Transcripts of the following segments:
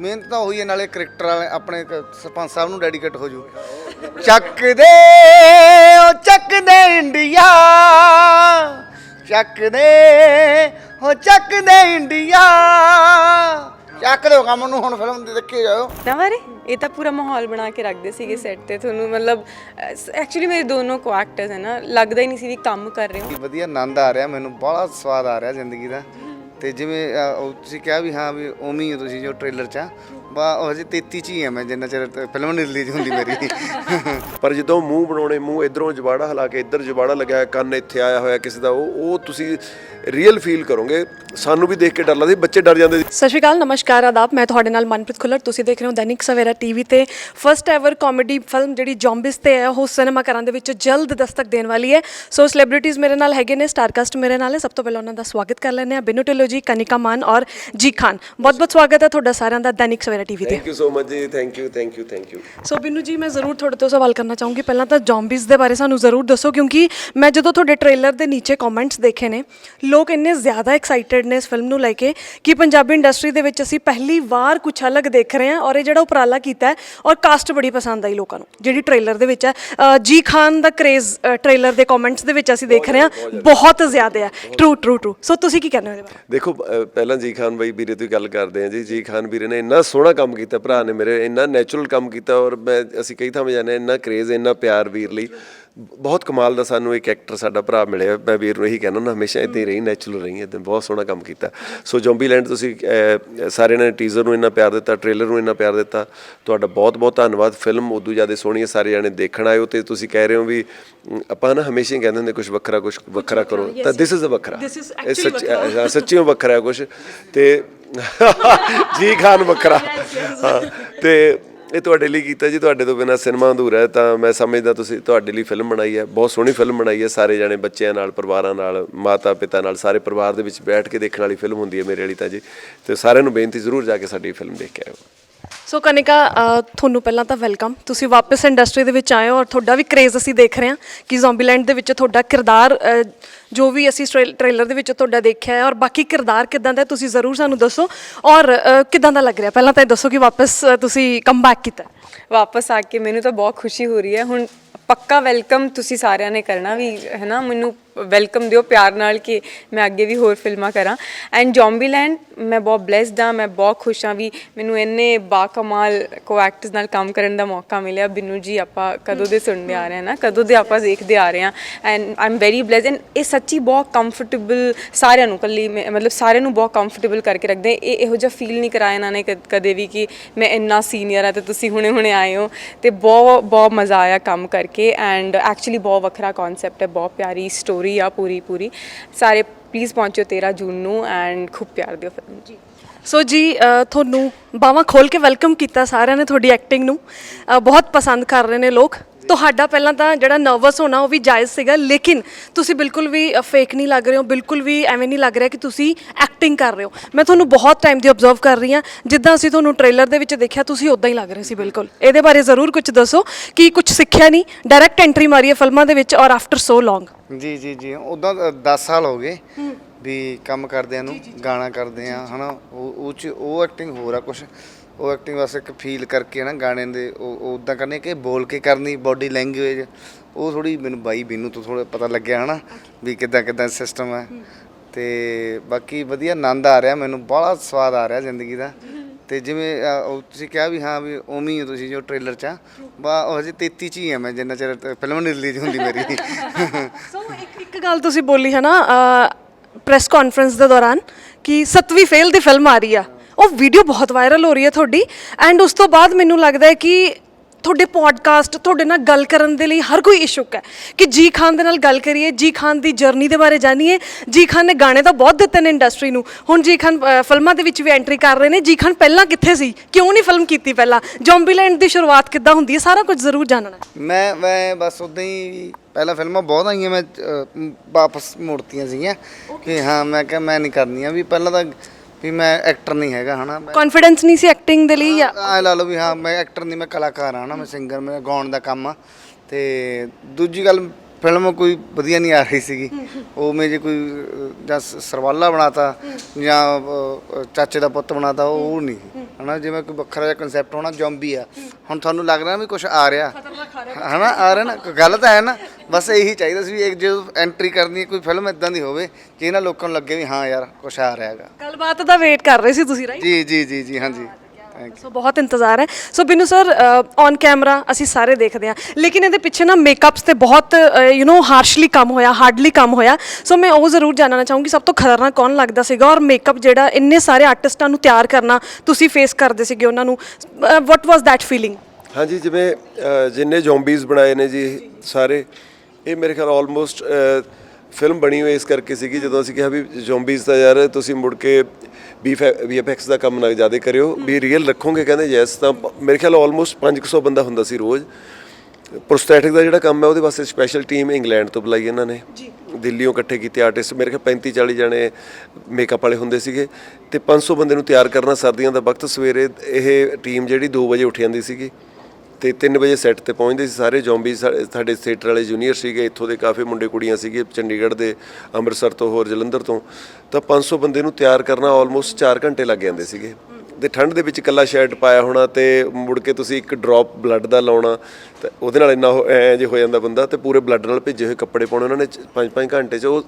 ਮਿਹਨਤ ਤਾਂ ਹੋਈ ਹੈ ਨਾਲੇ ਕ੍ਰਿਕਟਰ ਵਾਲੇ ਆਪਣੇ ਕ- ਸਰਪੰਚ ਸਾਹਿਬ ਨੂੰ ਡੈਡੀਕੇਟ ਹੋ ਜੂ। ਚੱਕ ਦੇ ਉਹ ਚੱਕ ਦੇ ਇੰਡੀਆ। ਚੱਕ ਦੇ ਉਹ ਚੱਕ ਦੇ ਇੰਡੀਆ। ਚੱਕ ਦਿਓ ਕੰਮ ਨੂੰ ਹੁਣ ਫਿਲਮ ਦੇ ਦੇਖੀ ਜਾਓ। ਨਾ ਬਾਰੇ ਇਹ ਤਾਂ ਪੂਰਾ ਮਾਹੌਲ ਬਣਾ ਕੇ ਰੱਖਦੇ ਸੀਗੇ ਸੈੱਟ ਤੇ। ਤੁਹਾਨੂੰ ਮਤਲਬ ਐਕਚੁਅਲੀ ਮੇਰੇ ਦੋਨੋਂ ਕੋ ਐਕਟਰਸ ਹੈ ਨਾ ਲੱਗਦਾ ਹੀ ਨਹੀਂ ਸੀ ਵੀ ਕੰਮ ਕਰ ਰਹੇ ਹੋ। ਵਧੀਆ ਆਨੰਦ ਆ ਰਿਹਾ ਮੈਨੂੰ ਬੜਾ ਸਵਾਦ ਆ ਰਿਹਾ ਜ਼ਿੰਦਗੀ ਦਾ। ਤੇ ਜਿਵੇਂ ਅ, ਉਹ ਤੁਸੀਂ ਕਿਹਾ ਵੀ ਹਾਂ ਵੀ ਉਵੇਂ ਹੀ ਹੋ ਤੁਸੀਂ ਜੋ ਟ੍ਰੇਲਰ 'ਚ ਆ। ਬਾ ਉਹ ਹਜੇ 33 ਚ ਹੀ ਆ ਮੈਂ ਜਿੰਨਾ ਚਿਰ ਫਿਲਮ ਨਹੀਂ ਰਿਲੀਜ਼ ਹੁੰਦੀ ਮੇਰੀ। ਪਰ ਜਦੋਂ ਮੂੰਹ ਬਣਾਉਣੇ ਮੂੰਹ ਇਧਰੋਂ ਜਵਾੜਾ ਹਲਾ ਕੇ ਇੱਧਰ ਜਵਾੜਾ ਲਗਾਇਆ ਕੰਨ ਇੱਥੇ ਆਇਆ ਹੋਇਆ ਕਿਸੇ ਦਾ ਉਹ ਉਹ ਤੁਸੀਂ ਰੀਅਲ ਫੀਲ ਕਰੋਗੇ। ਸਾਨੂੰ ਵੀ ਦੇਖ ਕੇ ਡਰ ਲੱਗਦਾ ਬੱਚੇ ਡਰ ਜਾਂਦੇ ਸੀ। ਸਤਿ ਸ਼੍ਰੀ ਅਕਾਲ ਨਮਸਕਾਰ ਆਦਾਬ। ਮੈਂ ਤੁਹਾਡੇ ਨਾਲ ਮਨਪ੍ਰੀਤ ਖੁੱਲਰ। ਤੁਸੀਂ ਦੇਖ ਰਹੇ ਹੋ ਦੈਨਿਕ ਸਵੇਰਾ ਟੀਵੀ ਤੇ ਫਰਸਟ ਐਵਰ ਕਾਮੇਡੀ ਫਿਲਮ ਜਿਹੜੀ ਜੌਂਬਿਸ ਤੇ ਹੈ ਉਹ ਸਿਨੇਮਾ ਘਰਾਂ ਦੇ ਵਿੱਚ ਜਲਦ ਦਸਤਕ ਦੇਣ ਵਾਲੀ ਹੈ। ਸੋ ਸੈਲੀਬ੍ਰਿਟੀਜ਼ ਮੇਰੇ ਨਾਲ ਹੈਗੇ ਨੇ ਸਟਾਰਕਾਸਟ ਮੇਰੇ ਨਾਲ ਹੈ। ਸਭ ਤੋਂ ਪਹਿਲਾਂ ਉਹਨਾਂ ਦਾ ਸਵਾਗਤ ਕਰ ਲੈਂਦੇ ਹਾਂ। ਬਿਨੂ ਢਿੱਲੋਂ ਜੀ ਕਨਿਕਾ ਮਾਨ ਔਰ ਜੀ ਖਾਨ। ਬਹੁਤ ਬਹੁਤ ਸਵਾਗਤ ਹੈ ਤੁਹਾਡਾ ਸਾਰਿਆਂ ਦਾ ਦੈਨਿਕ ਸਵੇਰਾ ਟੀਵੀ ਤੇ। ਥੈਂਕ ਯੂ ਸੋ ਮਚ ਜੀ thank you thank you thank you so Binnu ji ਮੈਂ ਜ਼ਰੂਰ ਤੁਹਾਡੇ ਤੋਂ ਸਵਾਲ ਕਰਨਾ ਚਾਹੂੰਗੀ। ਪਹਿਲਾਂ ਤਾਂ ਜ਼ੋਂਬੀਜ਼ ਦੇ ਬਾਰੇ ਸਾਨੂੰ ਜ਼ਰੂਰ ਦੱਸੋ ਕਿਉਂਕਿ ਮੈਂ ਜਦੋਂ ਤੁਹਾਡੇ ਟ੍ਰੇਲਰ ਦੇ ਨੀਚੇ ਕਮੈਂਟਸ ਦੇਖੇ ਨੇ ਲੋਕ ਇੰਨੇ ਜ਼ਿਆਦਾ ਐਕਸਾਈਟਿਡ ਨੇ ਇਸ ਫਿਲਮ ਨੂੰ ਲੈ ਕੇ ਕਿ ਪੰਜਾਬੀ ਇੰਡਸਟਰੀ ਦੇ ਵਿੱਚ ਅਸੀਂ ਪਹਿਲੀ ਵਾਰ ਕੁਝ ਅਲੱਗ ਦੇਖ ਰਹੇ ਹਾਂ ਔਰ ਇਹ ਜਿਹੜਾ ਉਪਰਾਲਾ ਕੀਤਾ ਹੈ ਔਰ ਕਾਸਟ ਬੜੀ ਪਸੰਦ ਆਈ ਲੋਕਾਂ ਨੂੰ ਜਿਹੜੀ ਟ੍ਰੇਲਰ ਦੇ ਵਿੱਚ ਹੈ। ਅ, ਜੀ ਖਾਨ ਦਾ ਕ੍ਰੇਜ਼ ਟ੍ਰੇਲਰ ਦੇ ਕਮੈਂਟਸ ਦੇ ਵਿੱਚ ਅਸੀਂ ਦੇਖ ਰਹੇ ਹਾਂ। ਬਹੁਤ ਜ਼ਿਆਦਾ ਹੈ। ਟਰੂ ਟਰੂ ਟਰੂ ਸੋ ਤੁਸੀਂ ਕੀ ਕਹਿੰਦੇ ਹੋ ਇਹਦੇ ਬਾਰੇ? ਦੇਖੋ ਪਹਿਲਾਂ ਜੀ ਖਾਨ ਬਾਈ ਵੀਰੇ ਤੋਂ ਹੀ ਗੱਲ ਕਰਦੇ ਹਾਂ ਜੀ। ਜੀ ਖਾਨ ਵੀਰੇ ਨੇ ਇੰਨਾ ਸੋਹਣਾ ਕੰਮ ਕੀਤਾ, ਭਰਾ ਨੇ ਮੇਰੇ, ਇੰਨਾ ਨੈਚੁਰਲ ਕੰਮ ਕੀਤਾ ਔਰ ਮੈਂ, ਅਸੀਂ ਕਈ ਥਾਂ ਜਾਂਦੇ ਹਾਂ, ਇੰਨਾ ਕਰੇਜ਼ ਇੰਨਾ ਪਿਆਰ ਵੀਰ ਲਈ। ਬਹੁਤ ਕਮਾਲ ਦਾ ਸਾਨੂੰ ਇੱਕ ਐਕਟਰ ਸਾਡਾ ਭਰਾ ਮਿਲਿਆ। ਮੈਂ ਵੀਰ ਨੂੰ ਇਹੀ ਕਹਿੰਦਾ ਨਾ ਹਮੇਸ਼ਾ ਇਦਾਂ ਹੀ ਰਹੀ ਨੈਚੁਰਲ ਰਹੀ ਇਦਾਂ ਬਹੁਤ ਸੋਹਣਾ ਕੰਮ ਕੀਤਾ। ਸੋ ਜੌਂਬੀ ਲੈਂਡ ਤੁਸੀਂ ਸਾਰਿਆਂ ਨੇ ਟੀਜ਼ਰ ਨੂੰ ਇੰਨਾ ਪਿਆਰ ਦਿੱਤਾ ਟ੍ਰੇਲਰ ਨੂੰ ਇੰਨਾ ਪਿਆਰ ਦਿੱਤਾ। ਤੁਹਾਡਾ ਬਹੁਤ ਬਹੁਤ ਧੰਨਵਾਦ। ਫਿਲਮ ਉਦੋਂ ਜ਼ਿਆਦਾ ਸੋਹਣੀ ਹੈ ਸਾਰੇ ਜਾਣੇ ਦੇਖਣ ਆਇਓ ਤੇ ਤੁਸੀਂ ਕਹਿ ਰਹੇ ਹੋ ਵੀ ਆਪਾਂ ਨਾ ਹਮੇਸ਼ਾ ਹੀ ਕਹਿੰਦੇ ਹੁੰਦੇ ਕੁਝ ਵੱਖਰਾ ਕੁਝ ਵੱਖਰਾ ਕਰੋ। ਤਾਂ ਦਿਸ ਇਜ਼ ਅ ਵੱਖਰਾ। ਇਹ ਸੱਚ ਹਾਂ, ਸੱਚੀਓ ਵੱਖਰਾ ਕੁਝ ਤੇ ਜੀ ਖਾਨ ਵੱਖਰਾ। ਹਾਂ ਤੇ ਇਹ ਤੁਹਾਡੇ ਲਈ ਕੀਤਾ ਜੀ, ਤੁਹਾਡੇ ਤੋਂ ਬਿਨਾ ਸਿਨੇਮਾ ਅਧੂਰਾ ਹੈ, ਤਾਂ ਮੈਂ ਸਮਝਦਾ ਤੁਸੀਂ, ਤੁਹਾਡੇ ਲਈ ਫਿਲਮ ਬਣਾਈ ਹੈ, ਬਹੁਤ ਸੋਹਣੀ ਫਿਲਮ ਬਣਾਈ ਹੈ, ਸਾਰੇ ਜਾਣੇ ਬੱਚਿਆਂ ਨਾਲ, ਪਰਿਵਾਰਾਂ ਨਾਲ ਮਾਤਾ ਪਿਤਾ ਨਾਲ, ਸਾਰੇ ਪਰਿਵਾਰ ਦੇ ਵਿੱਚ ਬੈਠ ਕੇ ਦੇਖਣ ਵਾਲੀ ਫਿਲਮ ਹੁੰਦੀ ਹੈ ਮੇਰੇ ਲਈ ਤਾਂ ਜੀ। ਤੇ ਸਾਰਿਆਂ ਨੂੰ ਬੇਨਤੀ ਜ਼ਰੂਰ ਜਾ ਕੇ ਸਾਡੀ ਫਿਲਮ ਦੇਖ ਕੇ ਆਇਓ। ਸੋ ਕਨਿਕਾ ਅ, ਤੁਹਾਨੂੰ ਪਹਿਲਾਂ ਤਾਂ ਵੈਲਕਮ ਤੁਸੀਂ ਵਾਪਸ ਇੰਡਸਟਰੀ ਦੇ ਵਿੱਚ ਆਏ ਹੋ ਔਰ ਤੁਹਾਡਾ ਵੀ ਕ੍ਰੇਜ਼ ਅਸੀਂ ਦੇਖ ਰਹੇ ਹਾਂ ਕਿ ਜ਼ੋਂਬੀਲੈਂਡ ਦੇ ਵਿੱਚ ਤੁਹਾਡਾ ਕਿਰਦਾਰ ਅ, ਜੋ ਵੀ ਅਸੀਂ ਟ੍ਰੇਲਰ ਦੇ ਵਿੱਚ ਤੁਹਾਡਾ ਦੇਖਿਆ ਹੈ ਔਰ ਬਾਕੀ ਕਿਰਦਾਰ ਕਿਦਾਂ ਦਾ ਹੈ, ਤੁਸੀਂ ਜ਼ਰੂਰ ਸਾਨੂੰ ਦੱਸੋ। ਔਰ ਅ, ਕਿਦਾਂ ਦਾ ਲੱਗ ਰਿਹਾ? ਪਹਿਲਾਂ ਤਾਂ ਇਹ ਦੱਸੋ ਕਿ ਵਾਪਸ ਅ, ਤੁਸੀਂ ਕਮਬੈਕ ਕੀਤਾ ਵਾਪਸ ਆ ਕੇ ਮੈਨੂੰ ਤਾਂ ਬਹੁਤ ਖੁਸ਼ੀ ਹੋ ਰਹੀ ਹੈ। ਹੁਣ ਪੱਕਾ ਵੈਲਕਮ ਤੁਸੀਂ ਸਾਰਿਆਂ ਨੇ ਕਰਨਾ ਵੀ ਹੈ ਨਾ? ਮੈਨੂੰ ਵੈਲਕਮ ਦਿਓ ਪਿਆਰ ਨਾਲ ਕਿ ਮੈਂ ਅੱਗੇ ਵੀ ਹੋਰ ਫਿਲਮਾਂ ਕਰਾਂ। ਐਂਡ ਜੌਂਬੀਲੈਂਡ ਮੈਂ ਬਹੁਤ ਬlesed ਹਾਂ, ਮੈਂ ਬਹੁਤ ਖੁਸ਼ ਹਾਂ ਵੀ ਮੈਨੂੰ ਇੰਨੇ ਬਾਕਮਾਲ ਕੋਐਕਟਰਸ ਨਾਲ ਕੰਮ ਕਰਨ ਦਾ ਮੌਕਾ ਮਿਲਿਆ। ਬਿੰਨੂ ਜੀ, ਆਪਾਂ ਕਦੋਂ ਦੇ ਸੁਣਦੇ ਆ ਰਹੇ ਹਾਂ ਨਾ? ਕਦੋਂ ਦੇ ਆਪਾਂ ਦੇਖਦੇ ਆ ਰਹੇ ਹਾਂ। And I am very blessed and ਇਹ ਸੱਚੀ ਬਹੁਤ ਕੰਫਰਟੇਬਲ ਸਾਰਿਆਂ ਨੂੰ ਕੱਲੀ ਮੈਂ- ਮਤਲਬ ਸਾਰਿਆਂ ਨੂੰ ਬਹੁਤ ਕੰਫਰਟੇਬਲ ਕਰਕੇ ਰੱਖਦੇ ਇਹ ਇਹੋ ਜਿਹਾ ਫੀਲ ਨਹੀਂ ਕਰਾਇਆ ਇਹਨਾਂ ਨੇ ਕਦ- ਕਦੇ ਵੀ ਕਿ ਮੈਂ ਇੰਨਾ ਸੀਨੀਅਰ ਆ ਤੇ ਤੁਸੀਂ ਹੁਣੇ ਹੁਣੇ ਆਏ ਹੋ। ਤੇ ਬਹੁਤ ਬਹੁਤ ਮਜ਼ਾ ਆਇਆ ਕੰਮ ਕਰਕੇ। ਐਂਡ ਐਕਚੁਅਲੀ ਬਹੁਤ ਵੱਖਰਾ ਕਨਸੈਪਟ ਹੈ, ਬਹੁਤ ਪਿਆਰੀ ਸਟੋਰੀ ਆ, ਪੂਰੀ ਪੂਰੀ। ਸਾਰੇ ਪਲੀਜ਼ ਪਹੁੰਚੋ 13 ਜੂਨ ਨੂੰ ਐਂਡ ਖੂਬ ਪਿਆਰ ਦਿਓ ਫਿਲਮ ਜੀ। ਸੋ ਜੀ ਤੁਹਾਨੂੰ ਬਾਹਾਂ ਖੋਲ ਕੇ ਵੈਲਕਮ ਕੀਤਾ ਸਾਰਿਆਂ ਨੇ ਤੁਹਾਡੀ ਐਕਟਿੰਗ ਨੂੰ। ਬਹੁਤ ਪਸੰਦ ਕਰ ਰਹੇ ਨੇ ਲੋਕ। ਤੁਹਾਡਾ ਪਹਿਲਾਂ ਤਾਂ ਜਿਹੜਾ ਨਰਵਸ ਹੋਣਾ ਉਹ ਵੀ ਜਾਇਜ਼ ਸੀਗਾ, ਲੇਕਿਨ ਤੁਸੀਂ ਬਿਲਕੁਲ ਵੀ ਫੇਕ ਨਹੀਂ ਲੱਗ ਰਹੇ ਹੋ, ਬਿਲਕੁਲ ਵੀ ਐਵੇਂ ਨਹੀਂ ਲੱਗ ਰਿਹਾ ਕਿ ਤੁਸੀਂ ਐਕਟਿੰਗ ਕਰ ਰਹੇ ਹੋ। ਮੈਂ ਤੁਹਾਨੂੰ ਬਹੁਤ ਟਾਈਮ ਦੀ ਆਬਜ਼ਰਵ ਕਰ ਰਹੀ ਹਾਂ। ਜਿੱਦਾਂ ਅਸੀਂ ਤੁਹਾਨੂੰ ਟ੍ਰੇਲਰ ਦੇ ਵਿੱਚ ਦੇਖਿਆ, ਤੁਸੀਂ ਉਦਾਂ ਹੀ ਲੱਗ ਰਹੇ ਸੀ ਬਿਲਕੁਲ। ਇਹਦੇ ਬਾਰੇ ਜ਼ਰੂਰ ਕੁਝ ਦੱਸੋ ਕਿ ਕੁਝ ਸਿੱਖਿਆ ਨਹੀਂ। ਡਾਇਰੈਕਟ ਐਂਟਰੀ ਮਾਰੀ ਹੈ ਫਿਲਮਾਂ ਦੇ ਵਿੱਚ ਔਰ ਆਫਟਰ ਸੋ ਲੌਂਗ ਜੀ ਜੀ ਜੀ। ਉਦਾਂ 10 ਸਾਲ ਹੋ ਗਏ ਵੀ ਕੰਮ ਕਰਦਿਆਂ ਨੂੰ ਗਾਣਾ ਕਰਦੇ ਆ ਹਨਾ। ਉਹ ਉਹ ਚ ਉਹ ਐਕਟਿੰਗ ਹੋਰ ਆ ਕੁਝ ਉਹ ਐਕਟਿੰਗ ਬਸ ਇੱਕ ਫੀਲ ਕਰਕੇ ਨਾ ਗਾਣੇ ਦੇ ਉਹ ਉਦਾਂ ਕਰਨੀ ਕਿ ਬੋਲ ਕੇ ਕਰਨੀ ਬਾਡੀ ਲੈਂਗੁਏਜ ਉਹ ਥੋੜੀ ਮੈਨੂੰ ਬਾਈ ਬੀਨੂ ਤੋਂ ਥੋੜਾ ਪਤਾ ਲੱਗਿਆ ਹਨਾ ਵੀ ਕਿੱਦਾਂ ਕਿੱਦਾਂ ਸਿਸਟਮ ਹੈ। ਤੇ ਬਾਕੀ ਵਧੀਆ ਆਨੰਦ ਆ ਰਿਹਾ ਮੈਨੂੰ ਬੜਾ ਸਵਾਦ ਆ ਰਿਹਾ ਜ਼ਿੰਦਗੀ ਦਾ। ਤੇ ਜਿਵੇਂ ਅ, ਉਹ ਤੁਸੀਂ ਕਿਹਾ ਵੀ ਹਾਂ ਵੀ ਉਵੇਂ ਹੀ ਹੋ ਤੁਸੀਂ ਜੋ ਟ੍ਰੇਲਰ 'ਚ ਆ। ਬਾ ਉਹ ਹਜੇ 33 ਚ ਹੀ ਆ ਮੈਂ ਜਿੰਨਾ ਚਿਰ ਫਿਲਮ ਨਹੀਂ ਰਿਲੀਜ਼ ਹੁੰਦੀ ਮੇਰੀ। ਸੋ ਇੱਕ ਇੱਕ ਗੱਲ ਤੁਸੀਂ ਬੋਲੀ ਹੈ ਨਾ ਪ੍ਰੈਸ ਕਾਨਫਰੰਸ ਦੇ ਦੌਰਾਨ ਕਿ ਸਤਵੀਂ ਫੇਲ ਦੀ ਫਿਲਮ ਆ ਰਹੀ ਆ। ਉਹ ਵੀਡੀਓ ਬਹੁਤ ਵਾਇਰਲ ਹੋ ਰਹੀ ਹੈ ਤੁਹਾਡੀ। ਐਂਡ ਉਸ ਤੋਂ ਬਾਅਦ ਮੈਨੂੰ ਲੱਗਦਾ ਹੈ ਕਿ ਤੁਹਾਡੇ ਪੋਡਕਾਸਟ ਤੁਹਾਡੇ ਨਾਲ ਗੱਲ ਕਰਨ ਦੇ ਲਈ ਹਰ ਕੋਈ ਇਸ਼ੁਕ ਹੈ ਕਿ ਜੀ ਖਾਨ ਦੇ ਨਾਲ ਗੱਲ ਕਰੀਏ ਜੀ ਖਾਨ ਦੀ ਜਰਨੀ ਦੇ ਬਾਰੇ ਜਾਣੀਏ। ਜੀ ਖਾਨ ਨੇ ਗਾਣੇ ਤਾਂ ਬਹੁਤ ਦਿੱਤੇ ਨੇ ਇੰਡਸਟਰੀ ਨੂੰ। ਹੁਣ ਜੀ ਖਾਨ ਫਿਲਮਾਂ ਦੇ ਵਿੱਚ ਵੀ ਐਂਟਰੀ ਕਰ ਰਹੇ ਨੇ। ਜੀ ਖਾਨ ਪਹਿਲਾਂ ਕਿੱਥੇ ਸੀ? ਕਿਉਂ ਨਹੀਂ ਫਿਲਮ ਕੀਤੀ ਪਹਿਲਾਂ? ਜੌਂਬੀਲੈਂਡ ਦੀ ਸ਼ੁਰੂਆਤ ਕਿੱਦਾਂ ਹੁੰਦੀ ਹੈ? ਸਾਰਾ ਕੁਝ ਜ਼ਰੂਰ ਜਾਣਨਾ ਮੈਂ ਮੈਂ ਬਸ ਉਦਾਂ ਹੀ ਪਹਿਲਾਂ ਫਿਲਮਾਂ ਬਹੁਤ ਆਈਆਂ ਮ, ਵਾਪਸ ਮੋੜਤੀਆਂ ਸੀਗੀਆਂ। ਕਿ ਹਾਂ ਮੈਂ ਕਿਹਾ ਮੈਂ ਨਹੀਂ ਕਰਨੀਆਂ। ਵੀ ਪਹਿਲਾਂ ਤਾਂ ਵੀ ਮੈਂ ਐਕਟਰ ਨਹੀਂ ਹੈਗਾ ਹਨਾ? ਮੈਂ ਕੌਨਫੀਡੈਂਸ ਨਹੀਂ ਸੀ ਐਕਟਿੰਗ ਦੇ ਲਈ ਜਾਂ? ਆ ਲਾ ਲਓ ਵੀ ਹਾਂ ਮੈਂ ਐਕਟਰ ਨਹੀਂ ਮੈਂ ਕਲਾਕਾਰ ਹਾਂ ਨਾ ਮੈਂ ਸਿੰਗਰ ਮੇਰਾ ਗਾਉਣ ਦਾ ਕੰਮ ਆ। ਤੇ ਦੂਜੀ ਗੱਲ ਫਿਲਮ ਕੋਈ ਵਧੀਆ ਨਹੀਂ ਆ ਰਹੀ ਸੀਗੀ। ਉਵੇਂ ਜੇ ਕੋਈ ਜਾਂ ਸ- ਸਰਵਾਲਾ ਬਣਾਤਾ ਜਾਂ ਚਾਚੇ ਦਾ ਪੁੱਤ ਬਣਾਤਾ ਉਹ ਨਹੀਂ। ਹਨਾ ਜਿਵੇਂ ਕੋਈ ਵੱਖਰਾ ਜਿਹਾ ਕਨਸੈਪਟ ਹੋਣਾ ਜ਼ੋਂਬੀ ਆ। ਹੁਣ ਤੁਹਾਨੂੰ ਲੱਗ ਰਿਹਾ ਵੀ ਕੁਝ ਆ ਰਿਹਾ। ਹਨਾ ਆ ਰਿਹਾ ਨਾ ਕੋਈ ਗੱਲ ਤਾਂ ਹੈ ਨਾ। ਬਸ ਇਹੀ ਚਾਹੀਦਾ ਸੀ ਵੀ ਇੱਕ ਜਦੋਂ ਐਂਟਰੀ ਕਰਨੀ ਹੈ ਕੋਈ ਫਿਲਮ ਇਦਾਂ ਦੀ ਹੋਵੇ ਕਿ ਇਹਨਾਂ ਲੋਕਾਂ ਨੂੰ ਲੱਗੇ ਵੀ ਹਾਂ ਯਾਰ ਕੁਝ ਆ ਰਿਹਾ ਹੈਗਾ। ਗੱਲਬਾਤ ਦਾ ਵੇਟ ਕਰ ਰਹੇ ਸੀ ਤੁਸੀਂ ਰਾਈਟ ਜੀ ਜੀ ਜੀ ਜੀ ਹਾਂਜੀ। ਸੋ ਬਹੁਤ ਇੰਤਜ਼ਾਰ ਹੈ। So Binu sir on camera ਅਸੀਂ ਸਾਰੇ ਦੇਖਦੇ ਹਾਂ। ਲੇਕਿਨ ਇਹਦੇ ਪਿੱਛੇ ਨਾ ਮੇਕਅਪਸ ਤੇ ਬਹੁਤ ਯੂ نو ਹਾਰਸ਼ਲੀ ਕੰਮ ਹੋਇਆ ਹਾਰਡਲੀ ਕੰਮ ਹੋਇਆ। ਸੋ ਮੈਂ ਉਹ ਜ਼ਰੂਰ ਜਾਣਨਾ ਚਾਹੂੰਗੀ ਸਭ ਤੋਂ ਖਤਰਨਾਕ ਕੌਣ ਲੱਗਦਾ ਸੀਗਾ? ਔਰ ਮੇਕਅਪ ਜਿਹੜਾ ਇੰਨੇ ਸਾਰੇ ਆਰਟਿਸਟਾਂ ਨੂੰ ਤਿਆਰ ਕਰਨਾ ਤੁਸੀਂ ਫੇਸ ਕਰਦੇ ਸੀਗੇ ਉਹਨਾਂ ਨੂੰ। ਵਾਟ ਵਾਸ that ਫੀਲਿੰਗ ਹਾਂਜੀ ਜਿਵੇਂ ਜਿੰਨੇ ਜ਼ੋਂਬੀਜ਼ ਬਣਾਏ ਨੇ ਜੀ ਸਾਰੇ ਇਹ ਮੇਰੇ ਖਿਆਲ ਆਲਮੋਸਟ ਫਿਲਮ ਬਣੀ ਹੋਈ ਇਸ ਕਰਕੇ ਸੀਗੀ ਜਦੋਂ ਅਸੀਂ ਕਿਹਾ ਵੀ ਜ਼ੋਂਬੀਜ਼ ਤਾਂ ਯਾਰ ਤੁਸੀਂ ਮੁੜ ਕੇ ਵੀਐਫਐਕਸ ਦਾ ਕੰਮ ਨਾ ਜ਼ਿਆਦਾ ਕਰਿਓ ਵੀ ਰੀਅਲ ਰੱਖੋਗੇ ਕਹਿੰਦੇ ਯੈਸ ਤਾਂ ਮੇਰੇ ਖਿਆਲ ਆਲਮੋਸਟ 500 ਬੰਦਾ ਹੁੰਦਾ ਸੀ ਰੋਜ਼। ਪ੍ਰੋਸਥੈਟਿਕ ਦਾ ਜਿਹੜਾ ਕੰਮ ਹੈ ਉਹਦੇ ਵਾਸਤੇ ਸਪੈਸ਼ਲ ਟੀਮ ਇੰਗਲੈਂਡ ਤੋਂ ਬੁਲਾਈ ਇਹਨਾਂ ਨੇ। ਦਿੱਲੀੋਂ ਇਕੱਠੇ ਕੀਤੇ ਆਰਟਿਸਟ ਮੇਰੇ ਖਿਆਲ 35 40 ਜਣੇ ਮੇਕਅਪ ਵਾਲੇ ਹੁੰਦੇ ਸੀਗੇ ਤੇ 500 ਬੰਦੇ ਨੂੰ ਤਿਆਰ ਕਰਨਾ ਸਰਦੀਆਂ ਦਾ ਵਕਤ ਸਵੇਰੇ ਇਹ ਟੀਮ ਜਿਹੜੀ 2 ਵਜੇ ਉੱਠ ਜਾਂਦੀ ਸੀਗੀ। ਤੇ 3 ਵਜੇ ਸੈੱਟ ਤੇ ਪਹੁੰਚਦੇ ਸੀ ਸਾਰੇ ਜ਼ੋਂਬੀ ਸਾਡੇ ਥੀਏਟਰ ਵਾਲੇ ਜੂਨੀਅਰ ਸੀਗੇ, ਇੱਥੋਂ ਦੇ ਕਾਫੀ ਮੁੰਡੇ ਕੁੜੀਆਂ ਸੀਗੇ, ਚੰਡੀਗੜ੍ਹ ਦੇ, ਅੰਮ੍ਰਿਤਸਰ ਤੋਂ ਹੋਰ ਜਲੰਧਰ ਤੋਂ। ਤਾਂ 500 ਬੰਦੇ ਨੂੰ ਤਿਆਰ ਕਰਨਾ ਆਲਮੋਸਟ 4 ਘੰਟੇ ਲੱਗ ਜਾਂਦੇ ਸੀਗੇ। ਤੇ ਠੰਡ ਦੇ ਵਿੱਚ ਇਕੱਲਾ ਸ਼ਰਟ ਪਾਇਆ ਹੋਣਾ ਤੇ ਮੁੜ ਕੇ ਤੁਸੀਂ ਇੱਕ ਡ੍ਰੌਪ ਬਲੱਡ ਦਾ ਲਾਉਣਾ, ਤੇ ਉਹਦੇ ਨਾਲ ਇੰਨਾ ਉਹ ਐਂ ਜੇ ਹੋ ਜਾਂਦਾ ਬੰਦਾ ਤੇ ਪੂਰੇ ਬਲੱਡ ਨਾਲ ਭਿੱਜੇ ਹੋਏ ਕੱਪੜੇ ਪਾਉਣੇ, ਉਹਨਾਂ ਨੇ 5-5 ਘੰਟੇ 'ਚ ਉਹ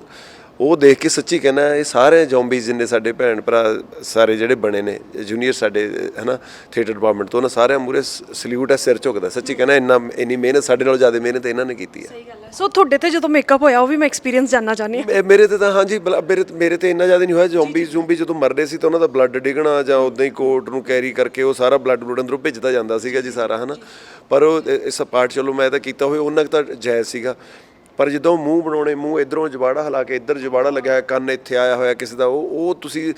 ਉਹ ਦੇਖ ਕੇ ਸੱਚੀ ਕਹਿਣਾ ਇਹ ਸਾਰੇ ਜ਼ੋਂਬੀ ਜਿੰਨੇ ਸਾਡੇ ਭੈਣ ਭਰਾ ਸਾਰੇ ਜਿਹੜੇ ਬਣੇ ਨੇ ਜੂਨੀਅਰ ਸਾਡੇ ਹਨਾ ਥੀਏਟਰ ਡਿਪਾਰਟਮੈਂਟ ਤੋਂ ਉਹਨਾਂ ਸਾਰਿਆਂ ਮੂਰੇ ਸਲੂਟ ਹੈ ਸਿਰ ਝੁਕਦਾ। ਸੱਚੀ ਕਹਿਣਾ ਇੰਨਾ ਇੰਨੀ ਮਿਹਨਤ ਸਾਡੇ ਨਾਲੋਂ ਜ਼ਿਆਦਾ ਮਿਹਨਤ ਇਹਨਾਂ ਨੇ ਕੀਤੀ ਹੈ। ਸੋ ਤੁਹਾਡੇ ਤੇ ਜਦੋਂ ਮੇਕਅਪ ਹੋਇਆ ਉਹ ਵੀ ਮੈਂ ਐਕਸਪੀਰੀਅੰਸ ਜਾਨਣਾ ਚਾਹੁੰਦੀ ਹਾਂ। ਮੇਰੇ ਤੇ ਤਾਂ ਹਾਂਜੀ ਮੇਰੇ ਤੇ- ਮੇਰੇ ਤੇ ਇੰਨਾ ਜ਼ਿਆਦਾ ਨਹੀਂ ਹੋਇਆ। ਜ਼ੋਂਬੀ ਜ਼ੂੰਬੀ ਜਦੋਂ ਮਰਦੇ ਸੀ ਤਾਂ ਉਹਨਾਂ ਦਾ ਬਲੱਡ ਡਿੱਗਣਾ ਜਾਂ ਉਦਾਂ ਹੀ ਕੋਟ ਨੂੰ ਕੈਰੀ ਕਰਕੇ ਉਹ ਸਾਰਾ ਬਲੱਡ ਬਲੂਡ ਅੰਦਰੋਂ ਭਿੱਜਦਾ ਜਾਂਦਾ ਸੀਗਾ ਜੀ ਸਾਰਾ ਹਨਾ। ਪਰ ਉਹ ਇਸ ਪਾਰਟ ਚਲੋ ਮੈਂ ਤਾਂ ਕੀਤਾ ਹੋਇਆ ਉਹਨਾਂ ਤਾਂ ਜਾਇਜ਼ ਸੀਗਾ। ਪਰ ਜਦੋਂ ਮੂੰਹ ਬਣਾਉਣੇ ਮੂੰਹ ਇਧਰੋਂ ਜਵਾੜਾ ਹਿਲਾ ਕੇ ਇੱਧਰ ਜਵਾੜਾ ਲਗਾਇਆ ਕੰਨ ਇੱਥੇ ਆਇਆ ਹੋਇਆ ਕਿਸੇ ਦਾ ਉਹ ਉਹ ਤੁਸੀਂ